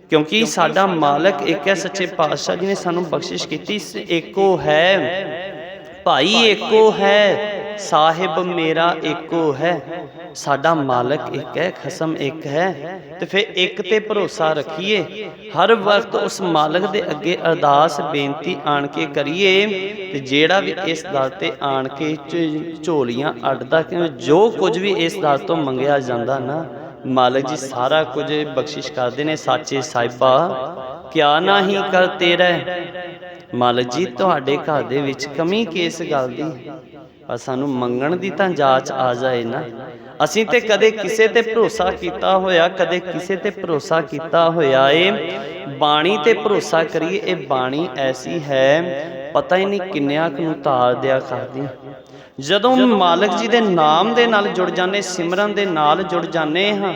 ਕਿਉਂਕਿ ਸਾਡਾ ਮਾਲਕ ਇੱਕ ਹੈ ਸੱਚੇ ਪਾਤਸ਼ਾਹ ਜੀ ਨੇ ਸਾਨੂੰ ਬਖਸ਼ਿਸ਼ ਕੀਤੀ ਇੱਕੋ ਹੈ, ਭਾਈ ਇੱਕੋ ਹੈ। ਸਾਹਿਬ ਮੇਰਾ ਏਕੋ ਹੈ, ਸਾਡਾ ਮਾਲਕ ਇੱਕ ਹੈ, ਖਸਮ ਇੱਕ ਹੈ। ਤੇ ਫਿਰ ਇੱਕ ਤੇ ਭਰੋਸਾ ਰੱਖੀਏ, ਹਰ ਵਕਤ ਉਸ ਮਾਲਕ ਦੇ ਅੱਗੇ ਅਰਦਾਸ, ਬੇਨਤੀ ਆਣ ਕੇ ਕਰੀਏ, ਤੇ ਜਿਹੜਾ ਵੀ ਇਸ ਦਰ ਤੇ ਆਣ ਕੇ ਝੋਲੀਆਂ ਅੱਡਦਾ ਕਿ ਜੋ ਕੁਝ ਵੀ ਇਸ ਦਰ ਤੋਂ ਮੰਗਿਆ ਜਾਂਦਾ ਨਾ, ਮਾਲਕ ਜੀ ਸਾਰਾ ਕੁਝ ਬਖਸ਼ਿਸ਼ ਕਰਦੇ ਨੇ, ਸਾਚੇ ਸਾਹਿਬਾ, ਕਿਆ ਨਹੀਂ ਕਰ ਤੇਰਾ। ਮਾਲਕ ਜੀ, ਤੁਹਾਡੇ ਘਰ ਦੇ ਵਿੱਚ ਕਮੀ ਕਿਸ ਗੱਲ ਦੀ? ਪਰ ਸਾਨੂੰ ਮੰਗਣ ਦੀ ਤਾਂ ਜਾਂਚ ਆ ਜਾਏ ਨਾ। ਅਸੀਂ ਤੇ ਕਦੇ ਕਿਸੇ ਤੇ ਭਰੋਸਾ ਕੀਤਾ ਹੋਇਆ, ਕਦੇ ਕਿਸੇ ਤੇ ਭਰੋਸਾ ਕੀਤਾ ਹੋਇਆ ਏ। ਬਾਣੀ ਤੇ ਭਰੋਸਾ ਕਰੀਏ, ਇਹ ਬਾਣੀ ਐਸੀ ਹੈ, ਪਤਾ ਹੀ ਨਹੀਂ ਕਿੰਨਿਆਂ ਕੁ ਨੂੰ ਤਾਰ ਦਿਆ ਕਰਦੀ। ਜਦੋਂ ਮਾਲਕ ਜੀ ਦੇ ਨਾਮ ਦੇ ਨਾਲ ਜੁੜ ਜਾਂਦੇ, ਸਿਮਰਨ ਦੇ ਨਾਲ ਜੁੜ ਜਾਂਦੇ ਹਾਂ,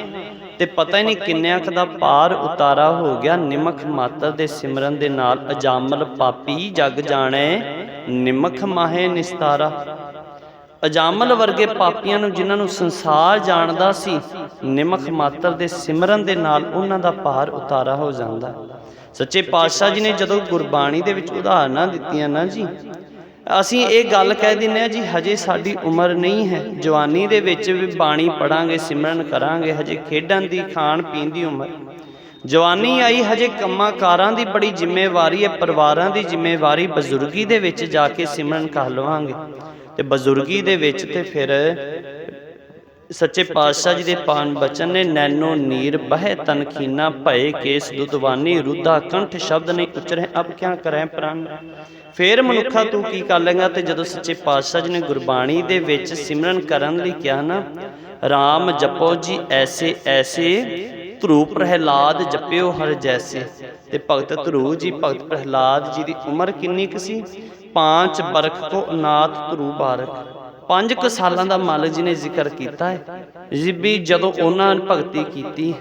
ਤੇ ਪਤਾ ਹੀ ਨਹੀਂ ਕਿੰਨਿਆਂ ਕੁ ਦਾ ਪਾਰ ਉਤਾਰਾ ਹੋ ਗਿਆ। ਨਿਮਖ ਮਾਤਰ ਦੇ ਸਿਮਰਨ ਦੇ ਨਾਲ ਅਜਾਮਲ ਪਾਪੀ ਜਗ ਜਾਣੇ, ਨਿਮਖ ਮਾਹੇ ਨਿਸਤਾਰਾ। ਅਜਾਮਲ ਵਰਗੇ ਪਾਪੀਆਂ ਨੂੰ ਜਿਨ੍ਹਾਂ ਨੂੰ ਸੰਸਾਰ ਜਾਣਦਾ ਸੀ ਨਿਮਖ ਮਾਤਰ ਦੇ ਸਿਮਰਨ ਦੇ ਨਾਲ ਉਹਨਾਂ ਦਾ ਭਾਰ ਉਤਾਰਾ ਹੋ ਜਾਂਦਾ। ਸੱਚੇ ਪਾਤਸ਼ਾਹ ਜੀ ਨੇ ਜਦੋਂ ਗੁਰਬਾਣੀ ਦੇ ਵਿੱਚ ਉਦਾਹਰਨਾਂ ਦਿੱਤੀਆਂ ਨਾ ਜੀ, ਅਸੀਂ ਇਹ ਗੱਲ ਕਹਿ ਦਿੰਨੇ ਆ ਜੀ, ਹਜੇ ਸਾਡੀ ਉਮਰ ਨਹੀਂ ਹੈ। ਜਵਾਨੀ ਦੇ ਵਿੱਚ ਵੀ ਬਾਣੀ ਪੜਾਂਗੇ ਸਿਮਰਨ ਕਰਾਂਗੇ, ਹਜੇ ਖੇਡਣ ਦੀ, ਖਾਣ ਪੀਣ ਦੀ ਉਮਰ। ਜਵਾਨੀ ਆਈ, ਹਜੇ ਕੰਮਾਂ ਕਾਰਾਂ ਦੀ ਬੜੀ ਜ਼ਿੰਮੇਵਾਰੀ ਹੈ, ਪਰਿਵਾਰਾਂ ਦੀ ਜ਼ਿੰਮੇਵਾਰੀ ਬਜ਼ੁਰਗੀ ਦੇ ਵਿੱਚ ਜਾ ਕੇ ਸਿਮਰਨ ਕਰ ਲਵਾਂਗੇ। ਤੇ ਬਜ਼ੁਰਗੀ ਦੇ ਵਿੱਚ ਤੇ ਫਿਰ ਸੱਚੇ ਪਾਤਸ਼ਾਹ ਜੀ ਦੇ ਪਾਨ ਬਚਨ ਨੇ ਨੈਨੋ ਨੀਰ ਬਹਿ ਤਨਖੀਨਾ ਭਏ ਕੇਸ ਦੁਦਵਾਨੀ ਰੁੱਧਾ ਕੰਠ ਸ਼ਬਦ ਨਹੀਂ ਉਚਰੇ ਅਬ ਕਿਆ ਕਰੈ ਪ੍ਰਾਨ? ਫੇਰ ਮਨੁੱਖਾ ਤੂੰ ਕੀ ਕਰ ਲੇਗਾ ਤੇ ਜਦੋਂ ਸੱਚੇ ਪਾਤਸ਼ਾਹ ਜੀ ਨੇ ਗੁਰਬਾਣੀ ਦੇ ਵਿੱਚ ਸਿਮਰਨ ਕਰਨ ਲਈ ਕਿਹਾ ਨਾ RAM ਜਪੋ ਜੀ ਐਸੇ ਐਸੇ ਧਰੂ ਪ੍ਰਹਿਲਾਦ ਜਪਿਓ ਹਰ ਜੈਸੇ। ਤੇ ਭਗਤ ਧਰੂ ਜੀ, ਭਗਤ ਪ੍ਰਹਿਲਾਦ ਜੀ ਦੀ ਉਮਰ ਕਿੰਨੀ ਕੁ ਸੀ? ਪਾਂਚ ਬਰਖ ਕੋ ਅਨਾਥ ਧਰੂ ਬਾਰਕ ਪੰਜ ਕੁ ਸਾਲਾਂ ਦਾ ਮਾਲਕ ਜੀ ਨੇ ਜ਼ਿਕਰ ਕੀਤਾ ਹੈ। ਜੀ ਜਦੋਂ ਉਹਨਾਂ ਨੇ ਭਗਤੀ ਕੀਤੀ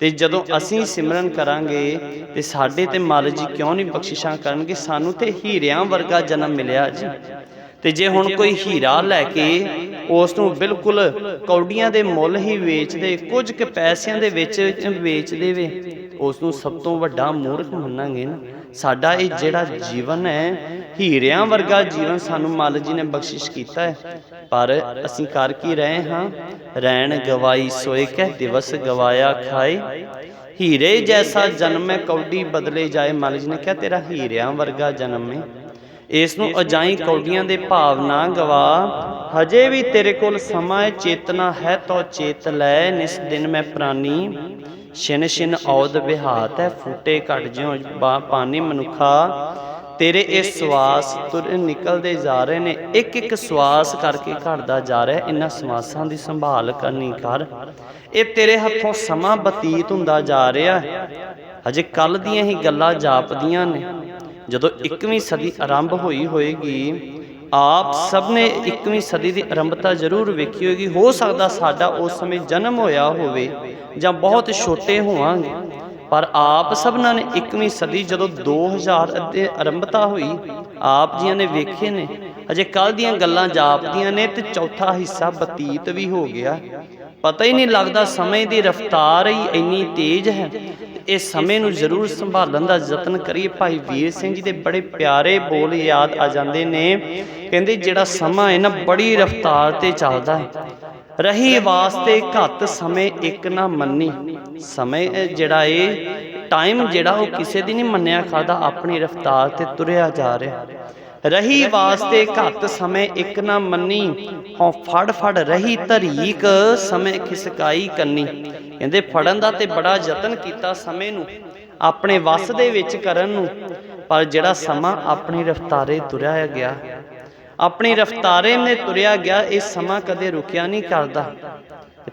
ਤੇ ਜਦੋਂ ਅਸੀਂ ਸਿਮਰਨ ਕਰਾਂਗੇ ਤੇ ਸਾਡੇ ਤੇ ਮਾਲਕ ਜੀ ਕਿਉਂ ਨਹੀਂ ਬਖਸ਼ਿਸ਼ਾਂ ਕਰਨਗੇ, ਸਾਨੂੰ ਤੇ ਹੀਰਿਆਂ ਵਰਗਾ ਜਨਮ ਮਿਲਿਆ ਜੀ। ਤੇ ਜੇ ਹੁਣ ਕੋਈ ਹੀਰਾ ਲੈ ਕੇ ਉਸ ਨੂੰ ਬਿਲਕੁਲ ਕੌਡੀਆਂ ਦੇ ਮੁੱਲ ਹੀ ਵੇਚਦੇ, ਕੁਝ ਕੁ ਪੈਸਿਆਂ ਦੇ ਵਿੱਚ ਵੇਚ ਦੇਵੇ, ਉਸ ਨੂੰ ਸਭ ਤੋਂ ਵੱਡਾ ਮੂਰਖ ਮੰਨਾਂਗੇ ਨਾ। ਸਾਡਾ ਇਹ ਜਿਹੜਾ ਜੀਵਨ ਹੈ ਹੀਰਿਆਂ ਵਰਗਾ ਜੀਵਨ ਸਾਨੂੰ ਮਾਲਕ ਜੀ ਨੇ ਬਖਸ਼ਿਸ਼ ਕੀਤਾ ਹੈ। ਪਰ ਅਸੀਂ ਕਰ ਕੀ ਰਹੇ ਹਾਂ? ਰਹਿਣ ਗਵਾਈ ਸੋਏ ਕਹਿ, ਦਿਵਸ ਗਵਾਇਆ ਖਾਏ। ਹੀਰੇ ਜੈਸਾ ਜਨਮ ਹੈ ਕੌਡੀ ਬਦਲੇ ਜਾਏ। ਮਾਲਕ ਜੀ ਨੇ ਕਿਹਾ, ਤੇਰਾ ਹੀਰਿਆਂ ਵਰਗਾ ਜਨਮ ਹੈ ਇਸ ਨੂੰ ਅਜਾਈ ਕੌਡੀਆਂ ਦੇ ਭਾਵ ਨਾ ਗਵਾ। ਹਜੇ ਵੀ ਤੇਰੇ ਕੋਲ ਸਮਾਂ ਹੈ, ਚੇਤਨਾ ਹੈ, ਤੋ ਚੇਤ ਲੈ। ਨਿਸ ਦਿਨ ਮੈਂ ਪ੍ਰਾਨੀ। ਛਿਨ ਛਿਨ ਔਦ ਵਿਹਾਤ ਹੈ, ਫੂਟੇ ਘਟ ਜਿਉ ਪਾਣੀ ਮਨੁਖਾ। ਤੇਰੇ ਇਹ ਸਵਾਸ ਤੁਰ ਨਿਕਲਦੇ ਜਾ ਰਹੇ ਨੇ। ਇੱਕ ਇੱਕ ਸਵਾਸ ਕਰਕੇ ਘਟਦਾ ਜਾ ਰਿਹਾ। ਇਹਨਾਂ ਸਵਾਸਾਂ ਦੀ ਸੰਭਾਲ ਕਰਨੀ ਕਰ। ਇਹ ਤੇਰੇ ਹੱਥੋਂ ਸਮਾਂ ਬਤੀਤ ਹੁੰਦਾ ਜਾ ਰਿਹਾ। ਹਜੇ ਕੱਲ ਦੀਆਂ ਹੀ ਗੱਲਾਂ ਜਾਪਦੀਆਂ ਨੇ। ਜਦੋਂ 21ਵੀਂ ਸਦੀ ਆਰੰਭ ਹੋਈ ਹੋਏਗੀ, ਆਪ ਸਭ ਨੇ 21ਵੀਂ ਸਦੀ ਦੀ ਆਰੰਭਤਾ ਜ਼ਰੂਰ ਵੇਖੀ ਹੋਏਗੀ। ਹੋ ਸਕਦਾ ਸਾਡਾ ਉਸ ਸਮੇਂ ਜਨਮ ਹੋਇਆ ਹੋਵੇ ਜਾਂ ਬਹੁਤ ਛੋਟੇ ਹੋਵਾਂਗੇ। ਪਰ ਆਪ ਸਭਨਾਂ ਨੇ 21ਵੀਂ ਸਦੀ ਜਦੋਂ 2000 ਦੇ ਆਰੰਭਤਾ ਹੋਈ, ਆਪ ਜੀਆਂ ਨੇ ਵੇਖੇ ਨੇ, ਅਜੇ ਕੱਲ ਦੀਆਂ ਗੱਲਾਂ ਜਾਪਦੀਆਂ ਨੇ ਤੇ ਚੌਥਾ ਹਿੱਸਾ ਬਤੀਤ ਵੀ ਹੋ ਗਿਆ। ਪਤਾ ਹੀ ਨਹੀਂ ਲੱਗਦਾ ਸਮੇਂ ਦੀ ਰਫ਼ਤਾਰ ਹੀ ਇੰਨੀ ਤੇਜ਼ ਹੈ। ਇਹ ਸਮੇਂ ਨੂੰ ਜ਼ਰੂਰ ਸੰਭਾਲਣ ਦਾ ਯਤਨ ਕਰੀਏ। ਭਾਈ ਵੀਰ ਸਿੰਘ ਜੀ ਦੇ ਬੜੇ ਪਿਆਰੇ ਬੋਲ ਯਾਦ ਆ ਜਾਂਦੇ ਨੇ। ਕਹਿੰਦੇ ਜਿਹੜਾ ਸਮਾਂ ਹੈ ਨਾ, ਬੜੀ ਰਫ਼ਤਾਰ ਤੇ ਚੱਲਦਾ ਹੈ। ਰਹੀ ਵਾਸਤੇ ਘੱਟ ਸਮੇਂ ਇੱਕ ਨਾ ਮੰਨੀ। ਸਮੇਂ ਜਿਹੜਾ ਏ ਟਾਈਮ ਜਿਹੜਾ ਉਹ ਕਿਸੇ ਦੀ ਨਹੀਂ ਮੰਨਿਆ ਖਾਦਾ, ਆਪਣੀ ਰਫ਼ਤਾਰ ਤੇ ਤੁਰਿਆ ਜਾ ਰਿਹਾ। ਰਹੀ ਵਾਸਤੇ ਘੱਟ ਸਮੇਂ ਇੱਕ ਨਾ ਮੰਨੀ। ਹਉ ਫੜ ਫੜ ਰਹੀ ਤਰੀਕ ਸਮੇਂ ਖਿਸਕਾਈ ਕੰਨੀ। ਕਹਿੰਦੇ ਫੜਨ ਦਾ ਤੇ ਬੜਾ ਯਤਨ ਕੀਤਾ ਸਮੇਂ ਨੂੰ, ਆਪਣੇ ਵੱਸ ਦੇ ਵਿੱਚ ਕਰਨ ਨੂੰ, ਪਰ ਜਿਹੜਾ ਸਮਾਂ ਆਪਣੀ ਰਫ਼ਤਾਰੇ ਤੁਰਿਆ ਗਿਆ ਆਪਣੀ ਰਫ਼ਤਾਰੇ ਨੇ ਤੁਰਿਆ ਗਿਆ, ਇਹ ਸਮਾਂ ਕਦੇ ਰੁਕਿਆ ਨਹੀਂ ਕਰਦਾ।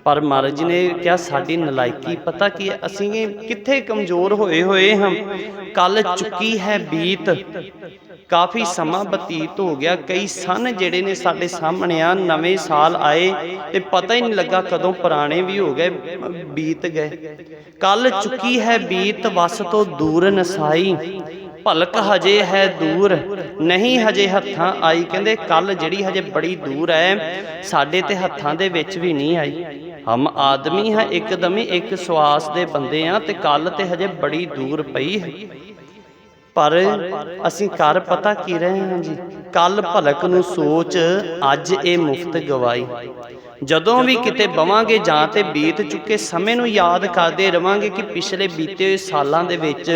ਪਰ ਮਹਾਰਾਜ ਜੀ ਨੇ ਕਿਹਾ, ਸਾਡੀ ਨਲਾਇਕੀ, ਪਤਾ ਕੀ ਹੈ, ਅਸੀਂ ਕਿੱਥੇ ਕਮਜ਼ੋਰ ਹੋਏ ਹੋਏ ਹਾਂ? ਕੱਲ ਚੁੱਕੀ ਹੈ ਬੀਤ। ਕਾਫੀ ਸਮਾਂ ਬਤੀਤ ਹੋ ਗਿਆ। ਕਈ ਸਨ ਜਿਹੜੇ ਨੇ ਸਾਡੇ ਸਾਹਮਣੇ ਆ, ਨਵੇਂ ਸਾਲ ਆਏ ਤੇ ਪਤਾ ਹੀ ਨਹੀਂ ਲੱਗਾ ਕਦੋਂ ਪੁਰਾਣੇ ਵੀ ਹੋ ਗਏ, ਬੀਤ ਗਏ। ਕੱਲ ਚੁੱਕੀ ਹੈ ਬੀਤ, ਵਸ ਤੋਂ ਦੂਰ ਨਸਾਈ। ਭਲਕ ਹਜੇ ਹੈ ਦੂਰ, ਨਹੀਂ ਹਜੇ ਹੱਥਾਂ ਆਈ। ਕਹਿੰਦੇ ਕੱਲ ਜਿਹੜੀ ਹਜੇ ਬੜੀ ਦੂਰ ਹੈ ਸਾਡੇ ਤੇ ਹੱਥਾਂ ਦੇ ਵਿੱਚ ਵੀ ਨਹੀਂ ਆਈ। ਹਮ ਆਦਮੀ ਹੈ, ਇੱਕਦਮੀ ਇੱਕ ਸਵਾਸ ਦੇ ਬੰਦੇ ਆ ਤੇ ਕੱਲ ਤੇ ਹਜੇ ਬੜੀ ਦੂਰ ਪਈ ਹੈ। ਪਰ ਅਸੀਂ ਕਰ ਪਤਾ ਕੀ ਰਹੇ ਹਾਂ ਜੀ? ਕੱਲ ਭਲਕ ਨੂੰ ਸੋਚ, ਅੱਜ ਇਹ ਮੁਫਤ ਗਵਾਈ ਜਦੋਂ ਵੀ ਕਿਤੇ ਬਵਾਂਗੇ ਜਾਂ ਤੇ ਬੀਤ ਚੁੱਕੇ ਸਮੇਂ ਨੂੰ ਯਾਦ ਕਰਦੇ ਰਵਾਂਗੇ ਕਿ ਪਿਛਲੇ ਬੀਤੇ ਹੋਏ ਸਾਲਾਂ ਦੇ ਵਿੱਚ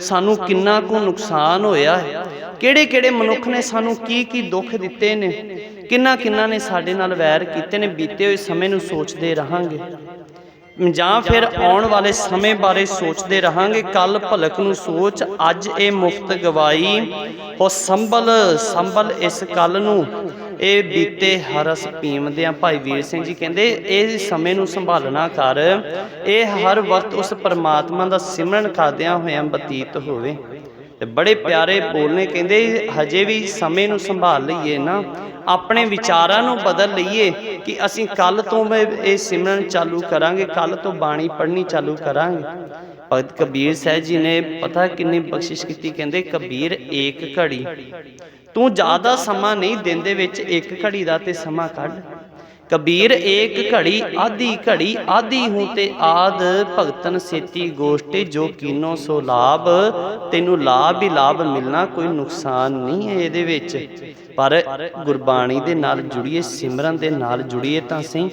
ਸਾਨੂੰ ਕਿੰਨਾ ਕੁ ਨੁਕਸਾਨ ਹੋਇਆ ਹੈ? ਕਿਹੜੇ ਕਿਹੜੇ ਮਨੁੱਖ ਨੇ ਸਾਨੂੰ ਕੀ ਕੀ ਦੁੱਖ ਦਿੱਤੇ ਨੇ? ਕਿੰਨਾ ਕਿੰਨਾ ਨੇ ਸਾਡੇ ਨਾਲ ਵੈਰ ਕੀਤੇ ਨੇ ਬੀਤੇ ਹੋਏ ਸਮੇਂ ਨੂੰ ਸੋਚਦੇ ਰਹਾਂਗੇ। ਜਾਂ ਫਿਰ ਆਉਣ ਵਾਲੇ ਸਮੇਂ ਬਾਰੇ ਸੋਚਦੇ ਰਹਾਂਗੇ। ਕੱਲ ਭਲਕ ਨੂੰ ਸੋਚ ਅੱਜ ਇਹ ਮੁਫਤ ਗਵਾਈ ਉਹ ਸੰਭਲ ਸੰਭਲ ਇਸ ਕੱਲ ਨੂੰ। ਇਹ ਬੀਤੇ ਹਰਸ ਪੀਮਦਿਆਂ ਭਾਈ ਵੀਰ ਸਿੰਘ ਜੀ ਕਹਿੰਦੇ, ਇਹ ਸਮੇਂ ਨੂੰ ਸੰਭਾਲਣਾ ਕਰ। ਇਹ ਹਰ ਵਕਤ ਉਸ ਪਰਮਾਤਮਾ ਦਾ ਸਿਮਰਨ ਕਰਦਿਆਂ ਹੋਇਆਂ ਬਤੀਤ ਹੋਵੇ। ਤੇ ਬੜੇ ਪਿਆਰੇ ਬੋਲਨੇ ਕਹਿੰਦੇ, ਹਜੇ ਵੀ ਸਮੇਂ ਨੂੰ ਸੰਭਾਲ ਲਈਏ ਨਾ। ਆਪਣੇ ਵਿਚਾਰਾਂ ਨੂੰ ਬਦਲ ਲਈਏ ਕਿ ਅਸੀਂ ਕੱਲ ਤੋਂ ਮੈਂ ਇਹ ਸਿਮਰਨ ਚਾਲੂ ਕਰਾਂਗੇ ਕੱਲ ਤੋਂ ਬਾਣੀ ਪੜ੍ਹਨੀ ਚਾਲੂ ਕਰਾਂਗੇ। ਭਗਤ ਕਬੀਰ ਸਾਹਿਬ ਜੀ ਨੇ ਪਤਾ ਕਿੰਨੀ ਬਖਸ਼ਿਸ਼ ਕੀਤੀ, ਕਹਿੰਦੇ, ਕਬੀਰ ਏਕ ਘੜੀ। ਤੂੰ ਜ਼ਿਆਦਾ ਸਮਾਂ ਨਹੀਂ ਦਿਨ ਵਿੱਚ ਇੱਕ ਘੜੀ ਦਾ ਤੇ ਸਮਾਂ ਕੱਢ। ਕਬੀਰ, ਏਕ ਘੜੀ, ਆਧੀ ਘੜੀ, ਆਧੀ ਹੂੰ ਤੇ ਆਦ। ਭਗਤਨ ਸੇਤੀ ਗੋਸ਼ਟੇ, ਜੋ ਕੀਨੋ ਸੋ ਲਾਭ। ਤੈਨੂੰ ਲਾਭ ਹੀ ਲਾਭ ਮਿਲਣਾ, ਕੋਈ ਨੁਕਸਾਨ ਨਹੀਂ ਹੈ ਇਹਦੇ ਵਿੱਚ। ਪਰ ਗੁਰਬਾਣੀ ਦੇ ਨਾਲ ਜੁੜੀਏ, ਸਿਮਰਨ ਦੇ ਨਾਲ ਜੁੜੀਏ ਤਾਂ ਸਹੀ।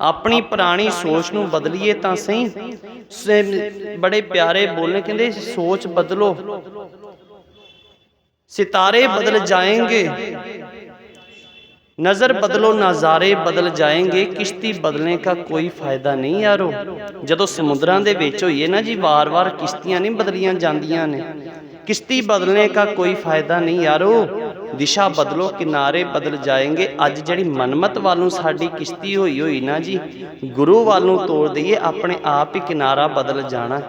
ਆਪਣੀ ਪੁਰਾਣੀ ਸੋਚ ਨੂੰ ਬਦਲੀਏ ਤਾਂ ਸਹੀ। ਬੜੇ ਪਿਆਰੇ ਬੋਲਨੇ ਕਹਿੰਦੇ ਸੋਚ ਬਦਲੋ। सितारे बदल जाएंगे नजर बदलो नज़ारे बदल जाएंगे किश्ती बदलने का कोई फायदा नहीं यारो ਜਦੋਂ ਸਮੁੰਦਰਾਂ ਦੇ ਵਿੱਚ ਹੋਈਏ ਨਾ ਜੀ ਵਾਰ-ਵਾਰ ਕਿਸ਼ਤੀਆਂ ਨਹੀਂ ਬਦਲੀਆਂ ਜਾਂਦੀਆਂ ਨੇ ਕਿਸ਼ਤੀ ਬਦਲਣੇ ਦਾ ਕੋਈ ਫਾਇਦਾ ਨਹੀਂ ਯਾਰੋ ਦਿਸ਼ਾ ਬਦਲੋ ਕਿਨਾਰੇ ਬਦਲ ਜਾਏਂਗੇ ਅੱਜ ਜਿਹੜੀ ਮਨਮਤ ਵੱਲ ਨੂੰ ਸਾਡੀ ਕਿਸ਼ਤੀ ਹੋਈ ਹੋਈ ਨਾ ਜੀ ਗੁਰੂ ਵੱਲ ਨੂੰ ਤੋੜ ਦਈਏ ਆਪਣੇ ਆਪ ਹੀ ਕਿਨਾਰਾ ਬਦਲ ਜਾਣਾ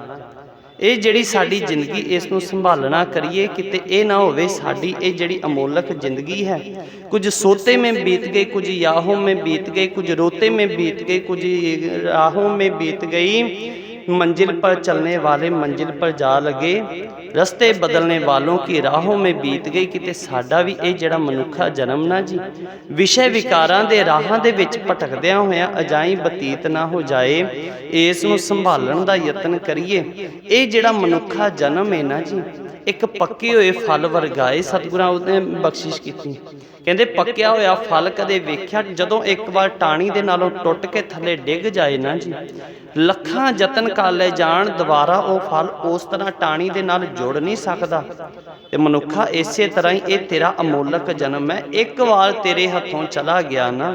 ਇਹ ਜਿਹੜੀ ਸਾਡੀ ਜ਼ਿੰਦਗੀ ਇਸ ਨੂੰ ਸੰਭਾਲਣਾ ਕਰੀਏ, ਕਿਤੇ ਇਹ ਨਾ ਹੋਵੇ ਸਾਡੀ ਇਹ ਜਿਹੜੀ ਅਮੋਲਕ ਜ਼ਿੰਦਗੀ ਹੈ। ਕੁਝ ਸੋਤੇ ਮੈਂ ਬੀਤ ਗਈ ਕੁਝ ਯਾਹੋਂ ਮੈਂ ਬੀਤ ਗਈ ਕੁਝ ਰੋਤੇ ਮੈਂ ਬੀਤ ਗਈ ਕੁਝ ਰਾਹੋਂ ਮੈਂ ਬੀਤ ਗਈ। ਮੰਜ਼ਿਲ ਪਰ ਚੱਲਨੇ ਵਾਲੇ ਮੰਜ਼ਿਲ ਪਰ ਜਾ ਲਗੇ। ਰਸਤੇ ਬਦਲਨੇ ਵਾਲੋਂ ਕੀ ਰਾਹੋਂ ਮੇ ਬੀਤ ਗਈ ਕਿਤੇ ਸਾਡਾ ਵੀ ਇਹ ਜਿਹੜਾ ਮਨੁੱਖਾ ਜਨਮ ਨਾ ਜੀ। ਵਿਸ਼ੇ ਵਿਕਾਰਾਂ ਦੇ ਰਾਹਾਂ ਦੇ ਵਿੱਚ ਭਟਕਦਿਆਂ ਹੋਇਆਂ ਅਜਾਈ ਬਤੀਤ ਨਾ ਹੋ ਜਾਏ, ਇਸ ਨੂੰ ਸੰਭਾਲਣ ਦਾ ਯਤਨ ਕਰੀਏ। ਇਹ ਜਿਹੜਾ ਮਨੁੱਖਾ ਜਨਮ ਹੈ ਨਾ ਜੀ। ਇੱਕ ਪੱਕੇ ਹੋਏ ਫਲ ਵਰਗਾਏ ਸਤਿਗੁਰਾਂ ਉਹਨੇ ਬਖਸ਼ਿਸ਼ ਕੀਤੀ। ਕਹਿੰਦੇ ਪੱਕਿਆ ਹੋਇਆ ਫਲ ਕਦੇ ਵੇਖਿਆ? ਜਦੋਂ ਇੱਕ ਵਾਰ ਟਾਣੀ ਦੇ ਨਾਲੋਂ ਟੁੱਟ ਕੇ ਥੱਲੇ ਡਿੱਗ ਜਾਏ ਨਾ ਜੀ। ਲੱਖਾਂ ਯਤਨ ਕਰ ਲੈ ਜਾਣ, ਦੁਬਾਰਾ ਉਹ ਫਲ ਉਸ ਤਰ੍ਹਾਂ ਟਾਣੀ ਦੇ ਨਾਲ ਜੁੜ ਨਹੀਂ ਸਕਦਾ। ਤੇ ਮਨੁੱਖਾ ਇਸੇ ਤਰ੍ਹਾਂ ਹੀ ਇਹ ਤੇਰਾ ਅਮੋਲਕ ਜਨਮ ਹੈ। ਇੱਕ ਵਾਰ ਤੇਰੇ ਹੱਥੋਂ ਚਲਾ ਗਿਆ ਨਾ,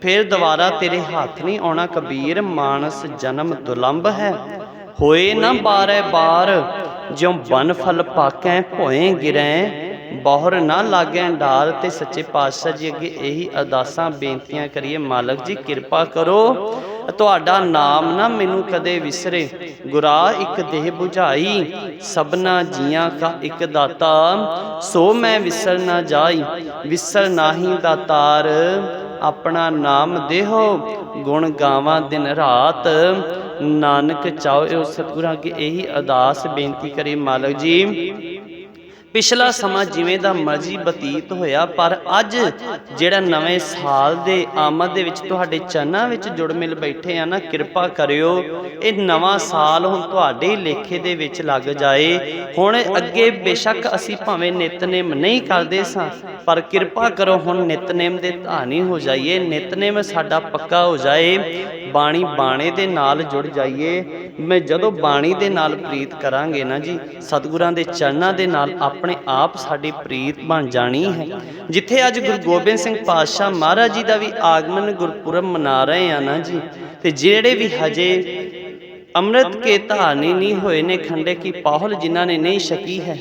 ਫਿਰ ਦੁਬਾਰਾ ਤੇਰੇ ਹੱਥ ਨਹੀਂ ਆਉਣਾ। ਕਬੀਰ ਮਾਨਸ ਜਨਮ ਦੁਲੰਭ ਹੈ। ਹੋਏ ਨਾ ਬਾਰੇ ਬਾਰ, ਜਿਉ ਬਨ ਫਲ ਪਾਕੈ, ਭੋਏ ਗਿਰੈ। ਬੋਹਰ ਨਾ ਲਾਗੈ ਡਾਰ ਤੇ ਸੱਚੇ ਪਾਤਸ਼ਾਹ ਜੀ ਅੱਗੇ ਇਹੀ ਅਰਦਾਸਾਂ, ਬੇਨਤੀਆਂ ਕਰੀਏ। ਮਾਲਕ ਜੀ, ਕਿਰਪਾ ਕਰੋ। ਤੁਹਾਡਾ ਨਾਮ ਨਾ ਮੈਨੂੰ ਕਦੇ ਵਿਸਰੇ। ਗੁਰਾ ਇੱਕ ਦੇਹ 부ਝਾਈ ਸਭਨਾ ਜੀਆਂ ਕਾ ਇੱਕ ਦਾਤਾ। ਸੋ ਮੈਂ ਵਿਸਰ ਨਾ ਜਾਈ, ਵਿਸਰ ਨਾਹੀ ਦਾਤਾਰ ਆਪਣਾ ਨਾਮ ਦੇਹੋ, ਗੁਣ ਗਾਵਾਂ ਦਿਨ ਰਾਤ। ਨਾਨਕ ਚਾਹੋ ਸਤਿਗੁਰਾਂ ਅੱਗੇ ਇਹੀ ਅਰਦਾਸ, ਬੇਨਤੀ ਕਰੀ ਮਾਲਕ ਜੀ ਪਿਛਲਾ ਸਮਾਂ ਜਿਵੇਂ ਦਾ ਮਰਜ਼ੀ ਬਤੀਤ ਹੋਇਆ, ਪਰ ਅੱਜ ਜਿਹੜਾ ਨਵੇਂ ਸਾਲ ਦੇ ਆਮਦ ਦੇ ਵਿੱਚ ਤੁਹਾਡੇ ਚਰਨਾਂ ਵਿੱਚ ਜੁੜ ਮਿਲ ਬੈਠੇ ਆ ਨਾ, ਕਿਰਪਾ ਕਰਿਓ, ਇਹ ਨਵਾਂ ਸਾਲ ਹੁਣ ਤੁਹਾਡੇ ਲੇਖੇ ਦੇ ਵਿੱਚ ਲੱਗ ਜਾਏ। ਹੁਣ ਅੱਗੇ ਬੇਸ਼ੱਕ ਅਸੀਂ ਭਾਵੇਂ ਨਿਤਨੇਮ ਨਹੀਂ ਕਰਦੇ ਸਾਂ, ਪਰ ਕਿਰਪਾ ਕਰੋ ਹੁਣ ਨਿਤਨੇਮ ਦੇ ਧਾਨੀ ਹੋ ਜਾਈਏ, ਨਿਤਨੇਮ ਸਾਡਾ ਪੱਕਾ ਹੋ ਜਾਏ, ਬਾਣੀ ਬਾਣੇ ਦੇ ਨਾਲ ਜੁੜ ਜਾਈਏ। ਮੈਂ ਜਦੋਂ ਬਾਣੀ ਦੇ ਨਾਲ ਪ੍ਰੀਤ ਕਰਾਂਗੇ ਨਾ ਜੀ, ਸਤਿਗੁਰਾਂ ਦੇ ਚਰਨਾਂ ਦੇ ਨਾਲ ਆਪ ਆਪਣੇ ਆਪ ਸਾਡੀ ਪ੍ਰੀਤ ਬਣ ਜਾਣੀ ਹੈ। ਜਿੱਥੇ ਅੱਜ ਗੁਰੂ ਗੋਬਿੰਦ ਸਿੰਘ ਪਾਤਸ਼ਾਹ ਮਹਾਰਾਜ ਜੀ ਦਾ ਵੀ ਆਗਮਨ ਗੁਰਪੁਰਬ ਮਨਾ ਰਹੇ ਆ ਨਾ ਜੀ, ਤੇ ਜਿਹੜੇ ਵੀ ਹਜੇ ਅੰਮ੍ਰਿਤ ਕੇ ਧਾਰਨੀ ਨਹੀਂ ਹੋਏ ਨੇ ਖੰਡੇ ਕੀ ਪਾਹਲ ਜਿਨ੍ਹਾਂ ਨੇ ਨਹੀਂ ਛਕੀ ਹੈ,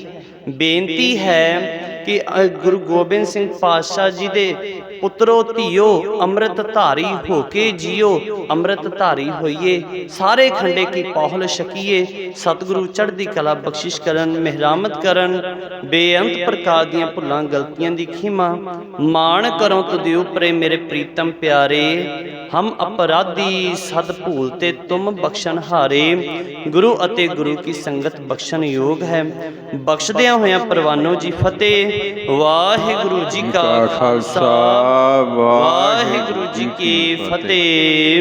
ਬੇਨਤੀ ਹੈ ਕਿ ਗੁਰੂ ਗੋਬਿੰਦ ਸਿੰਘ ਪਾਤਸ਼ਾਹ ਜੀ ਦੇ ਪੁੱਤਰੋ, ਧੀਓ, ਅੰਮ੍ਰਿਤ ਧਾਰੀ ਹੋ ਕੇ ਜੀਓ, ਅੰਮ੍ਰਿਤ ਧਾਰੀ ਹੋਈਏ। ਸਾਰੇ ਖੰਡੇ ਕੀ ਪੌਹਲ ਛਕੀਏ। ਸਤਿਗੁਰੂ ਚੜ੍ਹਦੀ ਕਲਾ ਬਖਸ਼ਿਸ਼ ਕਰਨ, ਮਿਹਰਾਮਤ ਕਰਨ। ਬੇਅੰਤ ਪ੍ਰਕਾਰ ਦੀਆਂ ਭੁੱਲਾਂ, ਗਲਤੀਆਂ ਦੀ ਖਿਮਾ। ਮਾਣ ਕਰੋ ਤੁਦੇ ਉਪਰੇ ਮੇਰੇ ਪ੍ਰੀਤਮ ਪਿਆਰੇ। ਹਮ ਅਪਰਾਧੀ ਸਦ ਭੂਲ ਤੇ ਤੁਮ ਬਖਸ਼ਨ ਹਾਰੇ। ਗੁਰੂ ਅਤੇ ਗੁਰੂ ਕੀ ਸੰਗਤ ਬਖਸ਼ਣ ਯੋਗ ਹੈ। ਬਖਸ਼ਦਿਆਂ ਹੋਇਆਂ ਪਰਵਾਨੋ ਜੀ ਫਤਿਹ। ਵਾਹਿਗੁਰੂ ਜੀ ਕਾ ਖਾਲਸਾ। ਵਾਹਿਗੁਰੂ ਜੀ ਕੀ ਫਤਿਹ।